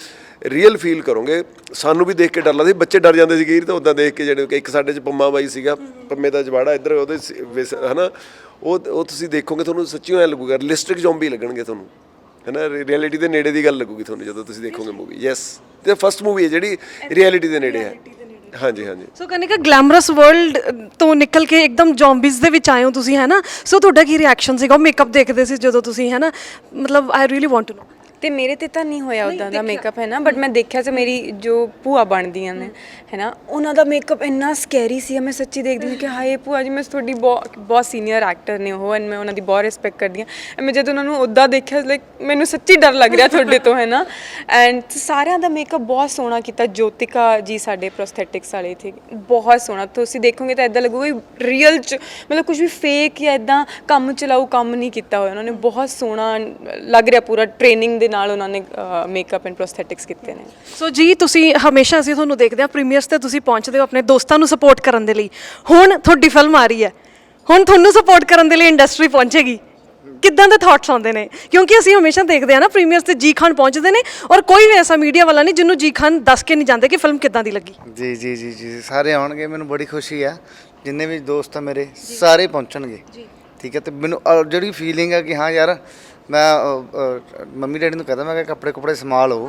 ਰੀਅਲ ਫੀਲ ਕਰੋਗੇ। ਸਾਨੂੰ ਵੀ ਦੇਖ ਕੇ ਡਰ ਲੱਗਦਾ ਸੀ ਬੱਚੇ ਡਰ ਜਾਂਦੇ ਸੀ ਗੀਰ ਤਾਂ ਉਦਾਂ ਦੇਖ ਕੇ ਜਿਹੜੇ ਇੱਕ ਸਾਡੇ ਚ ਪੰਮਾ ਬਾਈ ਸੀਗਾ ਪੰਮੇ ਦਾ ਜਵਾੜਾ ਇੱਧਰ ਉਹਦੇ ਹਨਾ? ਉਹ ਉਹ ਤੁਸੀਂ ਦੇਖੋਗੇ ਤੁਹਾਨੂੰ ਸੱਚੀਓ ਐ ਲੱਗੂਗਾ ਰਿਅਲਿਸਟਿਕ ਜ਼ੋਂਬੀ ਲੱਗਣਗੇ ਤੁਹਾਨੂੰ। ਹੈਨਾ? ਰਿਐਲਿਟੀ ਦੇ ਨੇੜੇ ਦੀ ਗੱਲ ਲੱਗੂਗੀ ਤੁਹਾਨੂੰ ਜਦੋਂ ਤੁਸੀਂ ਦੇਖੋਗੇ ਮੂਵੀ ਯੈਸ ਤੇ ਫਸਟ ਮੂਵੀ ਹੈ ਜਿਹੜੀ ਰਿਐਲਿਟੀ ਦੇ ਨੇੜੇ ਹੈ। ਹਾਂਜੀ ਹਾਂਜੀ। ਸੋ ਕਹਿੰਦੇ ਕਿ ਗਲੈਮਰਸ ਵਰਲਡ ਤੋਂ ਨਿਕਲ ਕੇ ਇੱਕਦਮ ਜ਼ੋਂਬੀਜ਼ ਦੇ ਵਿੱਚ ਆਏ ਹੋ ਤੁਸੀਂ, ਹੈ ਨਾ? ਸੋ ਤੁਹਾਡਾ ਕੀ ਰਿਐਕਸ਼ਨ ਸੀਗਾ? ਮੇਕਅਪ ਦੇਖਦੇ ਸੀ ਜਦੋਂ ਤੁਸੀਂ, ਹੈ ਨਾ? ਮਤਲਬ I really want to know ਤੇ ਮੇਰੇ ਤੇ ਤਾਂ ਨਹੀਂ ਹੋਇਆ ਉਦਾਂ ਦਾ ਮੇਕਅਪ ਹੈ ਨਾ? ਬਟ ਮੈਂ ਦੇਖਿਆ ਸੀ ਮੇਰੀ ਜੋ ਭੂਆ ਬਣਦੀਆਂ ਨੇ ਹੈ ਨਾ? ਉਹਨਾਂ ਦਾ ਮੇਕਅਪ ਇੰਨਾ ਸਕੈਰੀ ਸੀ। ਮੈਂ ਸੱਚੀ ਦੇਖਦੀ ਹਾਂ ਕਿ ਹਾਏ ਭੂਆ ਜੀ ਮੈਂ ਤੁਹਾਡੀ ਬਹੁਤ ਸੀਨੀਅਰ ਐਕਟਰ ਨੇ ਉਹ ਐਂਡ ਮੈਂ ਉਹਨਾਂ ਦੀ ਬਹੁਤ ਰਿਸਪੈਕਟ ਕਰਦੀ ਹਾਂ। ਮੈਂ ਜਦੋਂ ਉਹਨਾਂ ਨੂੰ ਉਦਾਂ ਦੇਖਿਆ ਲਾਈਕ ਮੈਨੂੰ ਸੱਚੀ ਡਰ ਲੱਗ ਰਿਹਾ ਤੁਹਾਡੇ ਤੋਂ ਹੈ ਨਾ? ਐਂਡ ਸਾਰਿਆਂ ਦਾ ਮੇਕਅਪ ਬਹੁਤ ਸੋਹਣਾ ਕੀਤਾ। ਜੋਤਿਕਾ ਜੀ ਸਾਡੇ ਪ੍ਰੋਸਥੈਟਿਕਸ ਵਾਲੇ ਥੇ ਬਹੁਤ ਸੋਹਣਾ। ਤੁਸੀਂ ਦੇਖੋਗੇ ਤਾਂ ਇਦਾਂ ਲੱਗੂਗਾ ਰੀਅਲ ਚ ਮਤਲਬ ਕੁਝ ਵੀ ਫੇਕ ਜਾਂ ਇਦਾਂ ਕੰਮ ਚਲਾਊ ਕੰਮ ਨਹੀਂ ਕੀਤਾ ਹੋਇਆ ਉਹਨਾਂ ਨੇ। ਬਹੁਤ ਸੋਹਣਾ ਲੱਗ ਰਿਹਾ ਪੂਰਾ ਟ੍ਰੇਨਿੰਗ ਦੇ ਨਾਲ ਉਹਨਾਂ ਨੇ ਮੇਕਅਪ ਐਂਡ ਪ੍ਰੋਸਥੈਟਿਕਸ ਕੀਤੇ ਨੇ। ਸੋ ਜੀ ਤੁਸੀਂ ਹਮੇਸ਼ਾ ਅਸੀਂ ਤੁਹਾਨੂੰ ਦੇਖਦੇ ਹਾਂ ਪ੍ਰੀਮੀਅਰਸ ਤੇ ਤੁਸੀਂ ਪਹੁੰਚਦੇ ਹੋ ਆਪਣੇ ਦੋਸਤਾਂ ਨੂੰ ਸਪੋਰਟ ਕਰਨ ਦੇ ਲਈ। ਹੁਣ ਤੁਹਾਡੀ ਫਿਲਮ ਆ ਰਹੀ ਹੈ। ਹੁਣ ਤੁਹਾਨੂੰ ਸਪੋਰਟ ਕਰਨ ਦੇ ਲਈ ਇੰਡਸਟਰੀ ਪਹੁੰਚੇਗੀ। ਕਿੱਦਾਂ ਦੇ ਥਾਟਸ ਆਉਂਦੇ ਨੇ? ਕਿਉਂਕਿ ਅਸੀਂ ਹਮੇਸ਼ਾ ਦੇਖਦੇ ਹਾਂ ਨਾ ਪ੍ਰੀਮੀਅਰਸ ਤੇ ਜੀ ਖਾਨ ਪਹੁੰਚਦੇ ਨੇ ਔਰ ਕੋਈ ਵੀ ਐਸਾ ਮੀਡੀਆ ਵਾਲਾ ਨਹੀਂ ਜਿਹਨੂੰ ਜੀ ਖਾਨ ਦੱਸ ਕੇ ਨਹੀਂ ਜਾਂਦੇ ਕਿ ਫਿਲਮ ਕਿੱਦਾਂ ਦੀ ਲੱਗੀ। ਜੀ ਜੀ ਜੀ ਜੀ ਸਾਰੇ ਆਉਣਗੇ ਮੈਨੂੰ ਬੜੀ ਖੁਸ਼ੀ ਆ। ਜਿੰਨੇ ਵੀ ਦੋਸਤ ਆ ਮੇਰੇ ਸਾਰੇ ਪਹੁੰਚਣਗੇ। ਠੀਕ ਹੈ ਤੇ ਮੈਨੂੰ ਅਹ, ਜਿਹੜੀ ਫੀਲਿੰਗ ਆ ਕਿ ਹਾਂ ਯਾਰ ਮੈਂ ਅਹ, ਅਹ, ਮੰਮੀ ਡੈਡੀ ਨੂੰ ਕਹਦਾ ਮੈਂ ਕਿ ਕੱਪੜੇ ਕੁਪੜੇ ਸੰਭਾਲੋ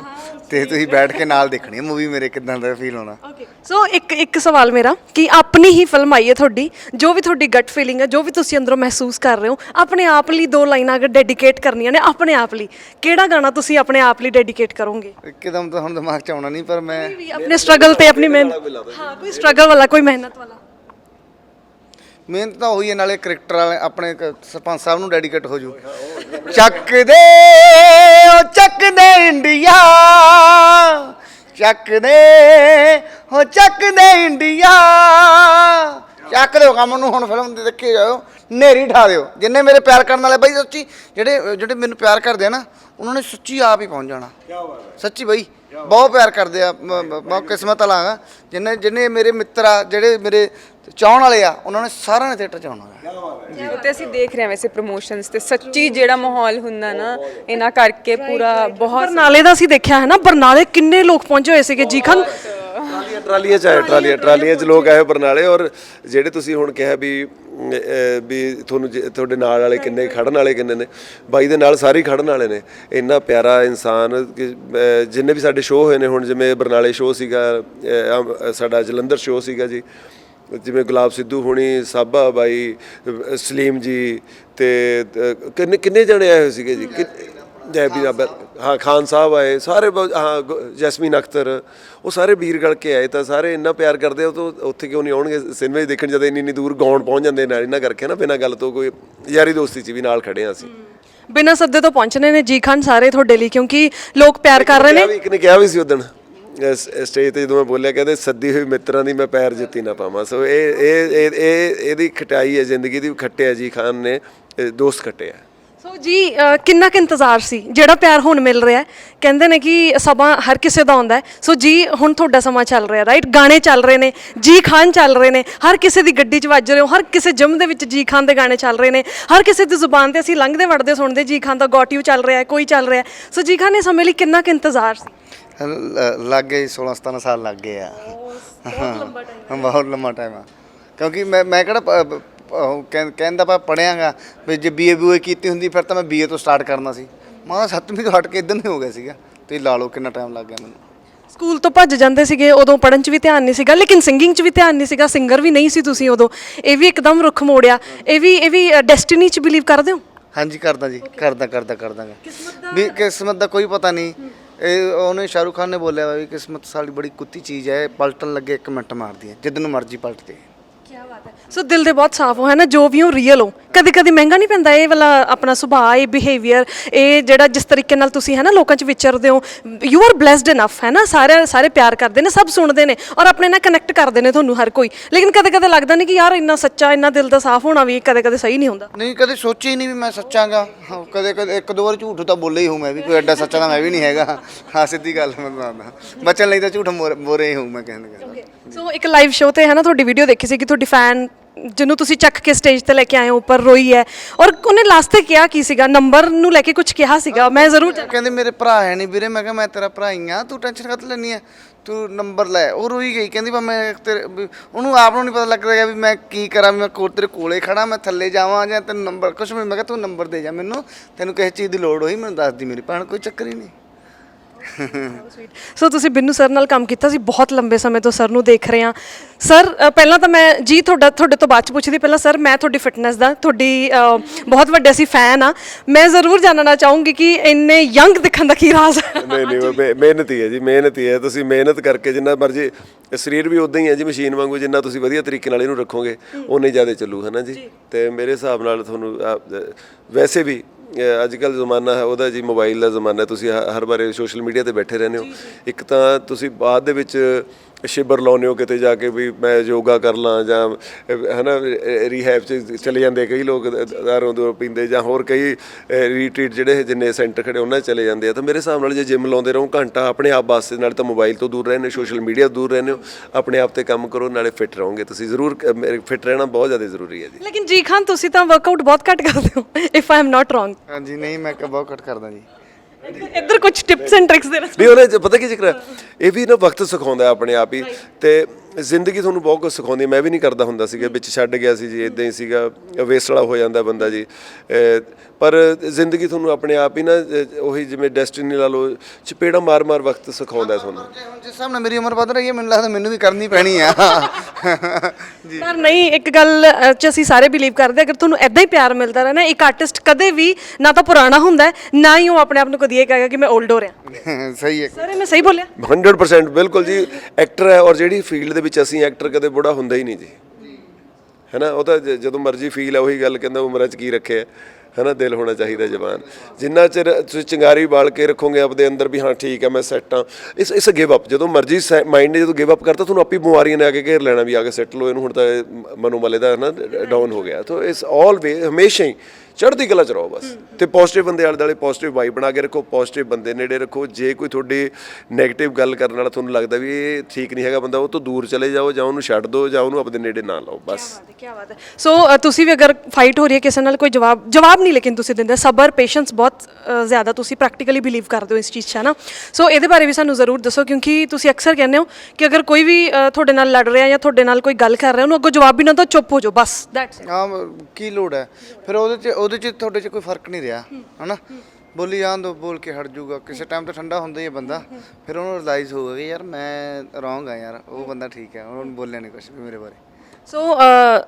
ਤੇ ਤੁਸੀਂ ਬੈਠ ਕੇ ਨਾਲ ਦੇਖਣੀ ਹੈ ਮੂਵੀ ਮੇਰੇ ਕਿਦਾਂ ਦਾ ਫੀਲ ਹੋਣਾ। ਸੋ ਇੱਕ ਇੱਕ ਸਵਾਲ ਮੇਰਾ ਕਿ ਆਪਣੀ ਹੀ ਫਿਲਮ ਆਈ ਹੈ ਤੁਹਾਡੀ ਜੋ ਵੀ ਤੁਹਾਡੀ ਗਟ ਫੀਲਿੰਗ ਹੈ ਜੋ ਵੀ ਤੁਸੀਂ ਅੰਦਰੋਂ ਮਹਿਸੂਸ ਕਰ ਰਹੇ ਹੋ ਆਪਣੇ ਆਪ ਲਈ ਦੋ ਲਾਈਨਾਂ ਅਗਰ ਡੈਡੀਕੇਟ ਕਰਨੀਆਂ ਨੇ ਆਪਣੇ ਆਪ ਲਈ ਕਿਹੜਾ ਗਾਣਾ ਤੁਸੀਂ ਆਪਣੇ ਆਪ ਲਈ ਡੈਡੀਕੇਟ ਕਰੋਗੇ? ਇੱਕਦਮ ਤਾਂ ਹੁਣ ਦਿਮਾਗ 'ਚ ਆਉਣਾ ਨਹੀਂ ਪਰ ਮੈਂ ਵੀ ਆਪਣੇ ਸਟਰਗਲ ਤੇ ਆਪਣੀ ਮਿਹਨਤ ਹਾਂ ਕੋਈ ਸਟਰਗਲ ਵਾਲਾ ਕੋਈ ਮਿਹਨਤ ਵਾਲਾ। ਮਿਹਨਤ ਤਾਂ ਉਹੀ ਹੈ ਨਾਲੇ ਕ੍ਰਿਕਟਰ ਵਾਲੇ ਆਪਣੇ ਕ- ਸਰਪੰਚ ਸਾਹਿਬ ਨੂੰ ਡੈਡੀਕੇਟ ਹੋ ਜੂ। ਚੱਕ ਦੇ ਉਹ ਚੱਕ ਦੇ ਇੰਡੀਆ। ਚੱਕ ਦੇ ਉਹ ਚੱਕ ਦੇ ਇੰਡੀਆ। ਚੱਕ ਦਿਓ ਕੰਮ ਨੂੰ ਹੁਣ ਫਿਲਮ ਦੇ ਦੇਖੇ ਜਾਓ ਨੇਰੀ ਠਾ ਦਿਓ। ਜਿੰਨੇ ਮੇਰੇ ਪਿਆਰ ਕਰਨ ਵਾਲੇ ਬਾਈ ਸੱਚੀ ਜਿਹੜੇ ਜਿਹੜੇ ਮੈਨੂੰ ਪਿਆਰ ਕਰਦੇ ਆ ਨਾ ਉਹਨਾਂ ਨੇ ਸੱਚੀ ਆਪ ਹੀ ਪਹੁੰਚ ਜਾਣਾ। ਸੱਚੀ ਬਾਈ ਬਹੁਤ ਪਿਆਰ ਕਰਦੇ ਆ ਮ- ਮ- ਬਹੁਤ ਕਿਸਮਤ ਵਾਲਾ ਹਾਂ ਜਿੰਨੇ ਜਿੰਨੇ ਮੇਰੇ ਮਿੱਤਰ ਆ ਜਿਹੜੇ ਮੇਰੇ ਚਾਹਣ ਵਾਲੇ ਆ ਉਹਨਾਂ ਨੇ ਸਾਰਿਆਂ ਨੇ ਥੀਏਟਰ ਚ ਆਉਣਾ। ਉਹ ਤੇ ਅਸੀਂ ਦੇਖ ਰਹੇ ਹਾਂ ਵੈਸੇ ਪ੍ਰੋਮੋਸ਼ਨਸ ਤੇ ਸੱਚੀ ਜਿਹੜਾ ਮਾਹੌਲ ਹੁੰਦਾ ਨਾ ਇਹਨਾਂ ਕਰਕੇ ਪੂਰਾ ਬਹੁਤ ਬਰਨਾਲੇ ਦਾ ਅਸੀਂ ਦੇਖਿਆ ਹੈ ਨਾ ਬਰਨਾਲੇ ਕਿੰਨੇ ਲੋਕ ਪਹੁੰਚੇ ਹੋਏ ਸੀਗੇ ਜੀ ਖਾਨ? ਟਰਾਲੀਆਂ ਟਰਾਲੀਆਂ ਚ ਆਏ ਟਰਾਲੀਆਂ ਟਰਾਲੀਆਂ ਚ ਲੋਕ ਆਏ ਬਰਨਾਲੇ ਔਰ ਜਿਹੜੇ ਤੁਸੀਂ ਹੁਣ ਕਿਹਾ ਵੀ ਅਮ, ਅਹ, ਵੀ ਤੁਹਾਨੂੰ ਜੇ- ਤੁਹਾਡੇ ਨਾਲ ਵਾਲੇ ਕਿੰਨੇ ਖੜਨ ਵਾਲੇ ਕਿੰਨੇ ਨੇ ਬਾਈ ਦੇ ਨਾਲ ਸਾਰੇ ਹੀ ਖੜਨ ਵਾਲੇ ਨੇ। ਇੰਨਾ ਪਿਆਰਾ ਇਨਸਾਨ ਕਿ, ਅਹ, ਜਿੰਨੇ ਵੀ ਸਾਡੇ ਸ਼ੋਅ ਹੋਏ ਨੇ ਹੁਣ ਜਿਵੇਂ ਬਰਨਾਲੇ ਸ਼ੋਅ ਸੀਗਾ ਅਹ, ਸਾਡਾ ਜਲੰਧਰ ਸ਼ੋਅ ਸੀਗਾ ਜੀ ਜਿਵੇਂ ਗੁਲਾਬ ਸਿੱਧੂ ਹੋਣੀ ਸਾਬਾ ਬਾਈ ਸਲੀਮ ਜੀ ਤੇ ਕਿੰਨੇ ਕਿੰਨੇ ਜਣੇ ਆਏ ਹੋਏ ਸੀਗੇ ਜੀ? ਜੈਬੀ ਅਬਰ ਹਾਂ ਖਾਨ ਸਾਹਿਬ ਆਏ। ਸਾਰੇ ਹਾਂ ਜੈਸਮੀਨ ਅਖਤਰ ਉਹ ਸਾਰੇ ਵੀਰ ਗਲ ਕੇ ਆਏ ਤਾਂ ਸਾਰੇ ਇੰਨਾ ਪਿਆਰ ਕਰਦੇ ਉਹ ਤਾਂ ਉੱਥੇ ਕਿਉਂ ਨਹੀਂ ਆਉਣਗੇ? ਸਿਨੇਮੇ ਦੇਖਣ ਜਦੋਂ ਇੰਨੀ ਇੰਨੀ ਦੂਰ ਗਾਉਣ ਪਹੁੰਚ ਜਾਂਦੇ ਨਾਲ ਇਹਨਾਂ ਕਰਕੇ ਨਾ ਬਿਨਾਂ ਗੱਲ ਤੋਂ ਕੋਈ ਯਾਰੀ ਦੋਸਤੀ 'ਚ ਵੀ ਨਾਲ ਖੜੇ ਆ ਅਸੀਂ। ਬਿਨਾਂ ਸੱਦੇ ਤੋਂ ਪਹੁੰਚਣੇ ਨੇ ਜੀ ਖਾਨ ਸਾਰੇ ਤੁਹਾਡੇ ਲਈ ਕਿਉਂਕਿ ਲੋਕ ਪਿਆਰ ਕਰ ਰਹੇ ਨੇ। ਇੱਕ ਨੇ ਕਿਹਾ ਵੀ ਸੀ ਉਦੋਂ ਸਟੇਜ ਤੇ ਜਦੋਂ ਮੈਂ ਬੋਲਿਆ, ਕਹਿੰਦੇ ਸੱਦੀ ਹੋਈ ਮਿੱਤਰਾਂ ਦੀ ਮੈਂ ਪੈਰ ਜੁੱਤੀ ਨਾ ਪਾਵਾਂ। ਸੋ ਇਹ ਇਹ ਇਹ ਇਹਦੀ ਖਟਾਈ ਹੈ, ਜ਼ਿੰਦਗੀ ਦੀ ਖੱਟਿਆ ਜੀ ਖਾਨ ਨੇ ਦੋਸਤ ਖੱਟਿਆ। ਸੋ ਜੀ ਕਿੰਨਾ ਕੁ ਇੰਤਜ਼ਾਰ ਸੀ? ਜਿਹੜਾ ਪਿਆਰ ਹੁਣ ਮਿਲ ਰਿਹਾ ਕਹਿੰਦੇ ਨੇ ਕਿ ਸਮਾਂ ਹਰ ਕਿਸੇ ਦਾ ਆਉਂਦਾ ਸੋ ਜੀ, ਹੁਣ ਤੁਹਾਡਾ ਸਮਾਂ ਚੱਲ ਰਿਹਾ ਰਾਈਟ ਗਾਣੇ ਚੱਲ ਰਹੇ ਨੇ, ਜੀ ਖਾਨ ਚੱਲ ਰਹੇ ਨੇ। ਹਰ ਕਿਸੇ ਦੀ ਗੱਡੀ 'ਚ ਵੱਜ ਰਹੇ ਹੋ, ਹਰ ਕਿਸੇ ਜਿਮ ਦੇ ਵਿੱਚ ਜੀ ਖਾਨ ਦੇ ਗਾਣੇ ਚੱਲ ਰਹੇ ਨੇ। ਹਰ ਕਿਸੇ ਦੀ ਜ਼ੁਬਾਨ ਤੇ ਅਸੀਂ ਲੰਘਦੇ ਵੜਦੇ ਸੁਣਦੇ, ਜੀ ਖਾਨ ਦਾ ਗੋਟਿਊ ਚੱਲ ਰਿਹਾ ਕੋਈ ਚੱਲ ਰਿਹਾ ਸੋ ਜੀ ਖਾਨ ਨੇ ਸਮੇਂ ਲਈ ਕਿੰਨਾ ਕੁ ਇੰਤਜ਼ਾਰ ਸੀ? ਲੱਗ ਗਏ 16 17 ਸਾਲ ਲੱਗ ਗਏ ਆ। ਹਾਂ ਬਹੁਤ ਲੰਮਾ ਟਾਈਮ ਆ। ਕਿਉਂਕਿ ਮੈਂ ਮੈਂ ਕਿਹੜਾ ਪ- ਪ- ਉਹ ਕਹਿੰ- ਕਹਿੰਦਾ ਪਾ ਪੜਿਆਗਾ ਵੀ ਜੇ ਬੀਏ ਬੂਏ ਕੀਤੀ ਹੁੰਦੀ ਫਿਰ ਤਾਂ ਮੈਂ ਬੀਏ ਤੋਂ ਸਟਾਰਟ ਕਰਨਾ ਸੀ। ਮੈਂ ਸੱਤਵੀਂ ਤੋਂ ਹਟ ਕੇ ਇਦਾਂ ਹੀ ਹੋ ਗਿਆ ਸੀਗਾ। ਤੇ ਲਾ ਲਓ ਕਿੰਨਾ ਟਾਈਮ ਲੱਗ ਗਿਆ ਮੈਨੂੰ। ਸਕੂਲ ਤੋਂ ਭੱਜ ਜਾਂਦੇ ਸੀਗੇ ਉਦੋਂ ਪੜਨ 'ਚ ਵੀ ਧਿਆਨ ਨਹੀਂ ਸੀਗਾ ਲੇਕਿਨ ਸਿੰਗਿੰਗ 'ਚ ਵੀ ਧਿਆਨ ਨਹੀਂ ਸੀਗਾ ਸਿੰਗਰ ਵੀ ਨਹੀਂ ਸੀ ਤੁਸੀਂ ਉਦੋਂ। ਇਹ ਵੀ ਇੱਕਦਮ ਰੁੱਖ ਮੋੜਿਆ। ਇਹ ਵੀ ਇਹ ਵੀ ਡੈਸਟੀਨੀ 'ਚ ਬਿਲੀਵ ਕਰਦੇ ਹੋ? ਹਾਂਜੀ ਕਰਦਾ ਜੀ ਕਰਦਾ ਕਰਦਾ ਕਰਦਾ ਗਾ। ਵੀ ਕਿਸਮਤ ਦਾ ਕੋਈ ਪਤਾ ਨਹੀਂ। ਇਹ ਉਹਨੇ ਸ਼ਾਹਰੁਖ ਖਾਨ ਨੇ ਬੋਲਿਆ ਵਾ ਵੀ ਕਿਸਮਤ ਸਾਡੀ ਬੜੀ ਕੁੱਤੀ ਚੀਜ਼ ਹੈ ਇਹ ਪਲਟਣ ਲੱਗੇ, ਇੱਕ ਮਿੰਟ ਮਾਰਦੀ ਹੈ, ਜਿੱਦ ਨੂੰ ਮਰਜ਼ੀ ਪਲਟਦੇ ਕੀ ਬਾਤ ਹੈ। ਸੋ ਦਿਲ ਦੇ ਬਹੁਤ ਸਾਫ਼ ਹੋ, ਹੈ ਨਾ? ਜੋ ਵੀ ਹੋ ਰੀਅਲ ਹੋ। ਕਦੇ ਕਦੇ ਮਹਿੰਗਾ ਨਹੀਂ ਪੈਂਦਾ ਇਹ ਵਾਲਾ ਆਪਣਾ ਸੁਭਾਅ ਇਹ ਬਿਹੇਵੀਅਰ ਇਹ ਜਿਹੜਾ ਜਿਸ ਤਰੀਕੇ ਨਾਲ ਤੁਸੀਂ ਹੈ ਨਾ ਲੋਕਾਂ 'ਚ ਵਿਚਰਦੇ ਹੋ ਯੂ ਆਰ ਬlesed ਇਨਫ ਹੈ ਨਾ ਸਾਰੇ ਸਾਰੇ ਪਿਆਰ ਕਰਦੇ ਨੇ ਸਭ ਸੁਣਦੇ ਨੇ ਔਰ ਆਪਣੇ ਨਾਲ ਕਨੈਕਟ ਕਰਦੇ ਨੇ ਤੁਹਾਨੂੰ ਹਰ ਕੋਈ। ਲੇਕਿਨ ਕਦੇ ਕਦੇ ਲੱਗਦਾ ਨਹੀਂ ਕਿ ਯਾਰ ਇੰਨਾ ਸੱਚਾ ਇੰਨਾ ਦਿਲ ਦਾ ਸਾਫ਼ ਹੋਣਾ ਵੀ ਕਦੇ ਕਦੇ ਸਹੀ ਨਹੀਂ ਹੁੰਦਾ। ਨਹੀਂ ਕਦੇ ਸੋਚਿਆ ਹੀ ਨਹੀਂ ਵੀ ਮੈਂ ਸੱਚਾਗਾ। ਕਦੇ ਕਦੇ ਇੱਕ ਦੋ ਵਾਰ ਝੂਠ ਤਾਂ ਬੋਲੇ ਹੀ ਹੂੰ ਮੈਂ ਵੀ ਕੋਈ ਐਡਾ ਸੱਚਾ ਤਾਂ ਮੈਂ ਵੀ ਨਹੀਂ ਹੈਗਾ। ਹਾਂ ਸਿੱਧੀ ਗੱਲ ਮੈਂ ਦੱਸਦਾ ਬਚਨ ਲਈ ਤਾਂ ਝੂਠ ਮੋਰੇ ਹੀ ਹੂੰ ਮੈਂ ਕਹਿੰਦਾ ਸੋ ਇੱਕ ਲਾਈਵ ਸ਼ੋਅ ਤੇ ਹੈ ਨਾ ਤੁਹਾਡੀ ਵੀਡੀਓ ਦੇਖੀ ਸੀ ਕਿ ਤੁਹਾਡੀ ਫੈਨ ਜਿਹਨੂੰ ਤੁਸੀਂ ਚੱਕ ਕੇ ਸਟੇਜ ਤੇ ਲੈ ਕੇ ਆਏ ਹੋ, ਉੱਪਰ ਰੋਈ ਹੈ। ਔਰ ਉਹਨੇ ਲਾਸਟ ਤੇ ਕਿਹਾ ਕੀ ਸੀਗਾ? ਨੰਬਰ ਨੂੰ ਲੈ ਕੇ ਕੁਝ ਕਿਹਾ ਸੀਗਾ? ਮੈਂ ਜ਼ਰੂਰ ਜਾਣਾ- ਕਹਿੰਦੇ, ਮੇਰੇ ਭਰਾ ਹੈ ਨਹੀਂ ਵੀਰੇ। ਮੈਂ ਕਿਹਾ, ਮੈਂ ਤੇਰਾ ਭਰਾ ਹੀ ਆ। ਤੂੰ ਟੈਨਸ਼ਨ ਕਾਹਤੋਂ ਲੈਣੀ ਆ ਤੂੰ ਨੰਬਰ ਲੈ। ਉਹ ਰੋਈ ਗਈ। ਕਹਿੰਦੀ ਬਾ ਮੈਂ ਤੇਰੇ ਵੀ ਉਹਨੂੰ ਆਪ ਨੂੰ ਨਹੀਂ ਪਤਾ ਲੱਗ ਰਿਹਾ ਵੀ ਮੈਂ ਕੀ ਕਰਾਂ, ਵੀ ਮੈਂ ਕੋਲ ਤੇਰੇ ਕੋਲੇ ਖੜਾ, ਮੈਂ ਥੱਲੇ ਜਾਵਾਂ ਜਾਂ ਤੈਨੂੰ ਨੰਬਰ ਕੁਛ ਵੀ ਮੈਂ ਕਿਹਾ, ਤੂੰ ਨੰਬਰ ਦੇ ਜਾ ਮੈਨੂੰ। ਤੈਨੂੰ ਕਿਸੇ ਚੀਜ਼ ਦੀ ਲੋੜ ਹੋਈ, ਮੈਨੂੰ ਦੱਸ ਦੀ ਮੇਰੀ ਭੈਣ, ਕੋਈ ਚੱਕਰ ਹੀ ਨਹੀਂ ਸੋ ਤੁਸੀਂ ਬਿੰਨੂ ਸਰ ਨਾਲ ਕੰਮ ਕੀਤਾ ਸੀ ਬਹੁਤ ਲੰਬੇ ਸਮੇਂ ਤੋਂ ਸਰ ਨੂੰ ਦੇਖ ਰਹੇ ਹਾਂ। ਸਰ ਅ, ਪਹਿਲਾਂ ਤਾਂ ਮੈਂ ਜੀ ਤੁਹਾਡਾ ਤੁਹਾਡੇ ਤੋਂ ਬਾਅਦ ਚ ਪੁੱਛਦੀ ਪਹਿਲਾਂ ਸਰ ਮੈਂ ਤੁਹਾਡੀ ਫਿਟਨੈਸ ਦਾ ਤੁਹਾਡੀ ਅ, ਬਹੁਤ ਵੱਡੇ ਅਸੀਂ ਫੈਨ ਆ ਮੈਂ ਜ਼ਰੂਰ ਜਾਣਨਾ ਚਾਹੂੰਗੀ ਕਿ ਇੰਨੇ ਯੰਗ ਦਿਖਣ ਦਾ ਕੀ ਰਾਜ਼ ਹੈ ਨਹੀਂ ਨਹੀਂ ਉਹ ਮਿਹ- ਮਿਹਨਤੀ ਹੈ ਜੀ ਮਿਹਨਤੀ ਹੈ। ਤੁਸੀਂ ਮਿਹਨਤ ਕਰਕੇ ਜਿੰਨਾ ਮਰਜ਼ੀ ਸਰੀਰ ਵੀ ਉਦਾਂ ਹੀ ਹੈ ਜੀ ਮਸ਼ੀਨ ਵਾਂਗੂ ਜਿੰਨਾ ਤੁਸੀਂ ਵਧੀਆ ਤਰੀਕੇ ਨਾਲ ਇਹਨੂੰ ਰੱਖੋਗੇ ਉਨੇ ਹੀ ਜ਼ਿਆਦਾ ਚੱਲੂ ਹੈ ਨਾ ਜੀ। ਤੇ ਮੇਰੇ ਹਿਸਾਬ ਨਾਲ ਤੁਹਾਨੂੰ ਆ, ਅ, ਵੈਸੇ ਵੀ ਅੱਜ ਕੱਲ ਜ਼ਮਾਨਾ ਹੈ ਉਹਦਾ ਜੀ ਮੋਬਾਈਲ ਦਾ ਜ਼ਮਾਨਾ ਤੁਸੀਂ ਹਰ ਵਾਰੇ ਸੋਸ਼ਲ ਮੀਡੀਆ ਤੇ ਬੈਠੇ ਰਹਿੰਦੇ ਹੋ। ਇੱਕ ਤਾਂ ਤੁਸੀਂ ਬਾਅਦ ਦੇ ਵਿੱਚ ਸ਼ਿਬਰ ਲਾਉਂਦੇ ਹੋ ਕਿਤੇ ਜਾ ਕੇ ਵੀ ਮੈਂ ਯੋਗਾ ਕਰ ਲਾਂ ਜਾਂ ਹਨਾ ਰੀਹੈਬ ਚ ਚਲੇ ਜਾਂਦੇ ਕਈ ਲੋਕ ਦਾਰੋਂ ਦੂਰ ਪੀਂਦੇ ਜਾਂ ਹੋਰ ਕਈ ਰੀਟਰੀਟ ਜਿਹੜੇ ਜਿੰਨੇ ਸੈਂਟਰ ਖੜੇ ਉਹਨਾਂ 'ਚ ਚਲੇ ਜਾਂਦੇ ਆ। ਤਾਂ ਮੇਰੇ ਹਿਸਾਬ ਨਾਲ ਜੇ ਜਿਮ ਲਾਉਂਦੇ ਰਹੋ ਘੰਟਾ ਆਪਣੇ ਆਪ ਵਾਸਤੇ ਨਾਲ ਤਾਂ ਮੋਬਾਈਲ ਤੋਂ ਦੂਰ ਰਹਿੰਦੇ ਸੋਸ਼ਲ ਮੀਡੀਆ ਤੋਂ ਦੂਰ ਰਹਿੰਦੇ ਹੋ ਆਪਣੇ ਆਪ ਤੇ ਕੰਮ ਕਰੋ ਨਾਲੇ ਫਿੱਟ ਰਹੋਗੇ ਤੁਸੀਂ। ਜ਼ਰੂਰ ਫਿੱਟ ਰਹਿਣਾ ਬਹੁਤ ਜ਼ਿਆਦਾ ਜ਼ਰੂਰੀ ਹੈ ਜੀ। ਲੇਕਿਨ ਜੀ ਖਾਨ ਤੁਸੀਂ ਤਾਂ ਵਰਕਆਊਟ ਬਹੁਤ ਘੱਟ ਕਰਦੇ ਹੋ if I am not wrong ਹਾਂਜੀ ਨਹੀਂ ਮੈਂ ਕ- ਬਹੁਤ ਘੱਟ ਕਰਦਾ ਜੀ। ਇੱਧਰ ਕੁਝ ਟਿਪਸ ਐਂਡ ਟ੍ਰਿਕਸ ਦੇਣਾ ਨਹੀਂ ਉਹਨੇ ਪਤਾ ਕੀ ਜ਼ਿਕਰ ਹੈ ਇਹ ਵੀ ਨਾ ਵਕਤ ਸਿਖਾਉਂਦਾ ਹੈ ਆਪਣੇ ਆਪ ਹੀ। ਤੇ ਜ਼ਿੰਦਗੀ ਤੁਹਾਨੂੰ ਬਹੁਤ ਕੁਝ ਸਿਖਾਉਂਦੀ ਹੈ। ਮੈਂ ਵੀ ਨਹੀਂ ਕਰਦਾ ਹੁੰਦਾ ਸੀਗਾ ਵਿੱਚ ਛੱਡ ਗਿਆ ਸੀ ਜੀ ਇਦਾਂ ਹੀ ਸੀਗਾ ਵੇਸਲਾ ਹੋ ਜਾਂਦਾ ਬੰਦਾ ਜੀ। ਪਰ ਜ਼ਿੰਦਗੀ ਤੁਹਾਨੂੰ ਆਪਣੇ ਆਪ ਹੀ ਨਾ ਉਹੀ ਜਿਵੇਂ ਡੈਸਟੀਨੀ ਲਾ ਲਓ ਚਪੇੜਾ ਮਾਰ-ਮਾਰ ਵਕਤ ਸਿਖਾਉਂਦਾ ਤੁਹਾਨੂੰ। ਹੁਣ ਜਿਸ ਹਿਸਾਬ ਨਾਲ ਮੇਰੀ ਉਮਰ ਵੱਧ ਰਹੀ ਹੈ ਮੈਨੂੰ ਲੱਗਦਾ ਮੈਨੂੰ ਵੀ ਕਰਨੀ ਪੈਣੀ ਆ। ਜੀ। ਪਰ ਨਹੀਂ ਇੱਕ ਗੱਲ ਚ ਅਸੀਂ ਸਾਰੇ ਬਿਲੀਵ ਕਰਦੇ ਅਗਰ ਤੁਹਾਨੂੰ ਐਦਾਂ ਹੀ ਪਿਆਰ ਮਿਲਦਾ ਰਹੇ ਨਾ ਇੱਕ ਆਰਟਿਸਟ ਕਦੇ ਵੀ ਨਾ ਤਾਂ ਪੁਰਾਣਾ ਹੁੰਦਾ ਹੈ, ਨਾ ਹੀ ਉਹ ਆਪਣੇ ਆਪ ਨੂੰ ਕਦੀ ਇਹ ਕਹੇਗਾ ਕਿ ਮੈਂ 올ਡ ਹੋ ਰਿਹਾ। ਸਹੀ ਹੈ। ਸਰ ਇਹ ਮੈਂ ਸਹੀ ਬੋਲਿਆ? 100% ਬਿਲਕੁਲ ਜੀ ਐਕਟਰ ਹੈ ਔਰ ਜਿਹੜੀ ਫੀਲਡ ਦੇ ਵਿੱਚ ਅਸੀਂ ਐਕਟਰ ਕਦੇ ਬੁੜਾ ਹੁੰਦਾ ਹੀ ਨਹੀਂ ਜੀ। ਹੈਨਾ, ਉਹ ਤਾਂ ਜਦੋਂ ਮਰਜ਼ੀ ਫੀਲ ਆ, ਉਹੀ ਗੱਲ ਕਹਿੰਦਾ ਉਮਰਾਂ 'ਚ ਕੀ ਰੱਖਿਆ। ਹੈਨਾ, ਦਿਲ ਹੋਣਾ ਚਾਹੀਦਾ ਜਵਾਨ। ਜਿੰਨਾ ਚਿਰ ਤੁਸੀਂ ਚਿੰਗਾਰੀ ਬਾਲ ਕੇ ਰੱਖੋਗੇ ਆਪਦੇ ਅੰਦਰ ਵੀ ਹਾਂ, ਠੀਕ ਹੈ ਮੈਂ ਸੈੱਟ ਹਾਂ। ਇਸ ਇਸ ਗਿਵ ਅਪ ਜਦੋਂ ਮਰਜ਼ੀ ਮਾਈਂਡ ਨੇ ਜਦੋਂ ਗਿਵ ਅਪ ਕਰਤਾ, ਤੁਹਾਨੂੰ ਆਪੀ ਬਿਮਾਰੀਆਂ ਨੇ ਆ ਕੇ ਘੇਰ ਲੈਣਾ ਵੀ ਆ ਕੇ ਸੈੱਟ ਲੋ ਇਹਨੂੰ ਹੁਣ ਤਾਂ ਇਹ ਮ- ਮਨੋਮਲੇ ਦਾ ਨਾ ਡਾਊਨ ਹੋ ਗਿਆ। ਤਾਂ ਇਸ ਆਲਵੇ ਹਮੇਸ਼ਾ ਹੀ ਚੜ੍ਹਦੀ ਕਲਾ ਚ ਰਹੋ ਬਸ। ਤੇ ਪੋਜ਼ਿਟਿਵ ਬੰਦੇ ਆਲੇ ਦੁਆਲੇ ਪੋਜ਼ਿਟਿਵ ਵਾਈਬ ਬਣਾ ਕੇ ਰੱਖੋ ਪੋਜ਼ਿਟਿਵ ਬੰਦੇ ਨੇੜੇ ਰੱਖੋ। ਜੇ ਕੋਈ ਤੁਹਾਡੀ 네ਗੇਟਿਵ ਗੱਲ ਕਰਨ ਵਾਲਾ ਤੁਹਾਨੂੰ ਲੱਗਦਾ ਵੀ ਇਹ ਠੀਕ ਨਹੀਂ ਹੈਗਾ ਬੰਦਾ ਉਹ ਤੋਂ ਦੂਰ ਚਲੇ ਜਾਓ ਜਾਂ ਉਹਨੂੰ ਛੱਡ ਦਿਓ ਜਾਂ ਉਹਨੂੰ ਆਪਣੇ ਨੇੜੇ ਨਾ ਲਾਓ ਬਸ। ਕੀ ਬਾਤ ਹੈ ਸੋ ਅ, ਤੁਸੀਂ ਵੀ ਅਗਰ ਫਾਈਟ ਹੋ ਰਹੀ ਹੈ ਕਿਸੇ ਨਾਲ ਕੋਈ ਜਵਾਬ ਜਵਾਬ ਨਹੀਂ ਲੇਕਿਨ ਤੁਸੀਂ ਦਿੰਦੇ ਸਬਰ ਪੇਸ਼ੈਂਸ ਬਹੁਤ ਅ, ਜ਼ਿਆਦਾ ਤੁਸੀਂ ਪ੍ਰੈਕਟੀਕਲੀ ਬਿਲੀਵ ਕਰਦੇ ਹੋ ਇਸ ਚੀਜ਼ 'ਚ ਹੈ ਨਾ? ਸੋ ਇਹਦੇ ਬਾਰੇ ਵੀ ਸਾਨੂੰ ਜ਼ਰੂਰ ਦੱਸੋ ਕਿਉਂਕਿ ਤੁਸੀਂ ਅਕਸਰ ਕਹਿੰਦੇ ਹੋ ਕਿ ਅਗਰ ਕੋਈ ਵੀ ਅ, ਤੁਹਾਡੇ ਨਾਲ ਲੜ ਰਿਹਾ ਜਾਂ ਤੁਹਾਡੇ ਨਾਲ ਕੋਈ ਗੱਲ ਕਰ ਰਿਹਾ ਉਹਨੂੰ ਅੱਗੋਂ ਜਵਾਬ ਵੀ ਨਾ ਤਾਂ ਚੁੱਪ ਹੋ ਜਾਓ ਬਸ ਦੈਟਸ ਹਾਂ ਕੀ ਲੋੜ ਹੈ? ਫਿਰ ਉਹਦੇ ਚ ਉਹਦੇ ਚ ਤੁਹਾਡੇ ਚ ਕੋਈ ਫ਼ਰਕ ਨਹੀਂ ਰਿਹਾ ਹਨਾ? ਬੋਲੀ ਜਾਣ ਦੋ ਬੋਲ ਕੇ ਹਟ ਜਾਊਗਾ ਕਿਸੇ ਟਾਈਮ ਤੇ ਠੰਡਾ ਹੁੰਦਾ ਹੀ ਹੈ ਬੰਦਾ ਫਿਰ ਉਹਨੂੰ ਰਿਅਲਾਈਜ਼ ਹੋਊਗਾ ਕਿ ਯਾਰ ਮੈਂ ਰੋਂਗ ਆ ਯਾਰ ਉਹ ਬੰਦਾ ਠੀਕ ਹੈ ਉਹਨੂੰ ਬੋਲਿਆ ਨਹੀਂ ਕੁਝ ਵੀ ਮੇਰੇ ਬਾਰੇ। ਸੋ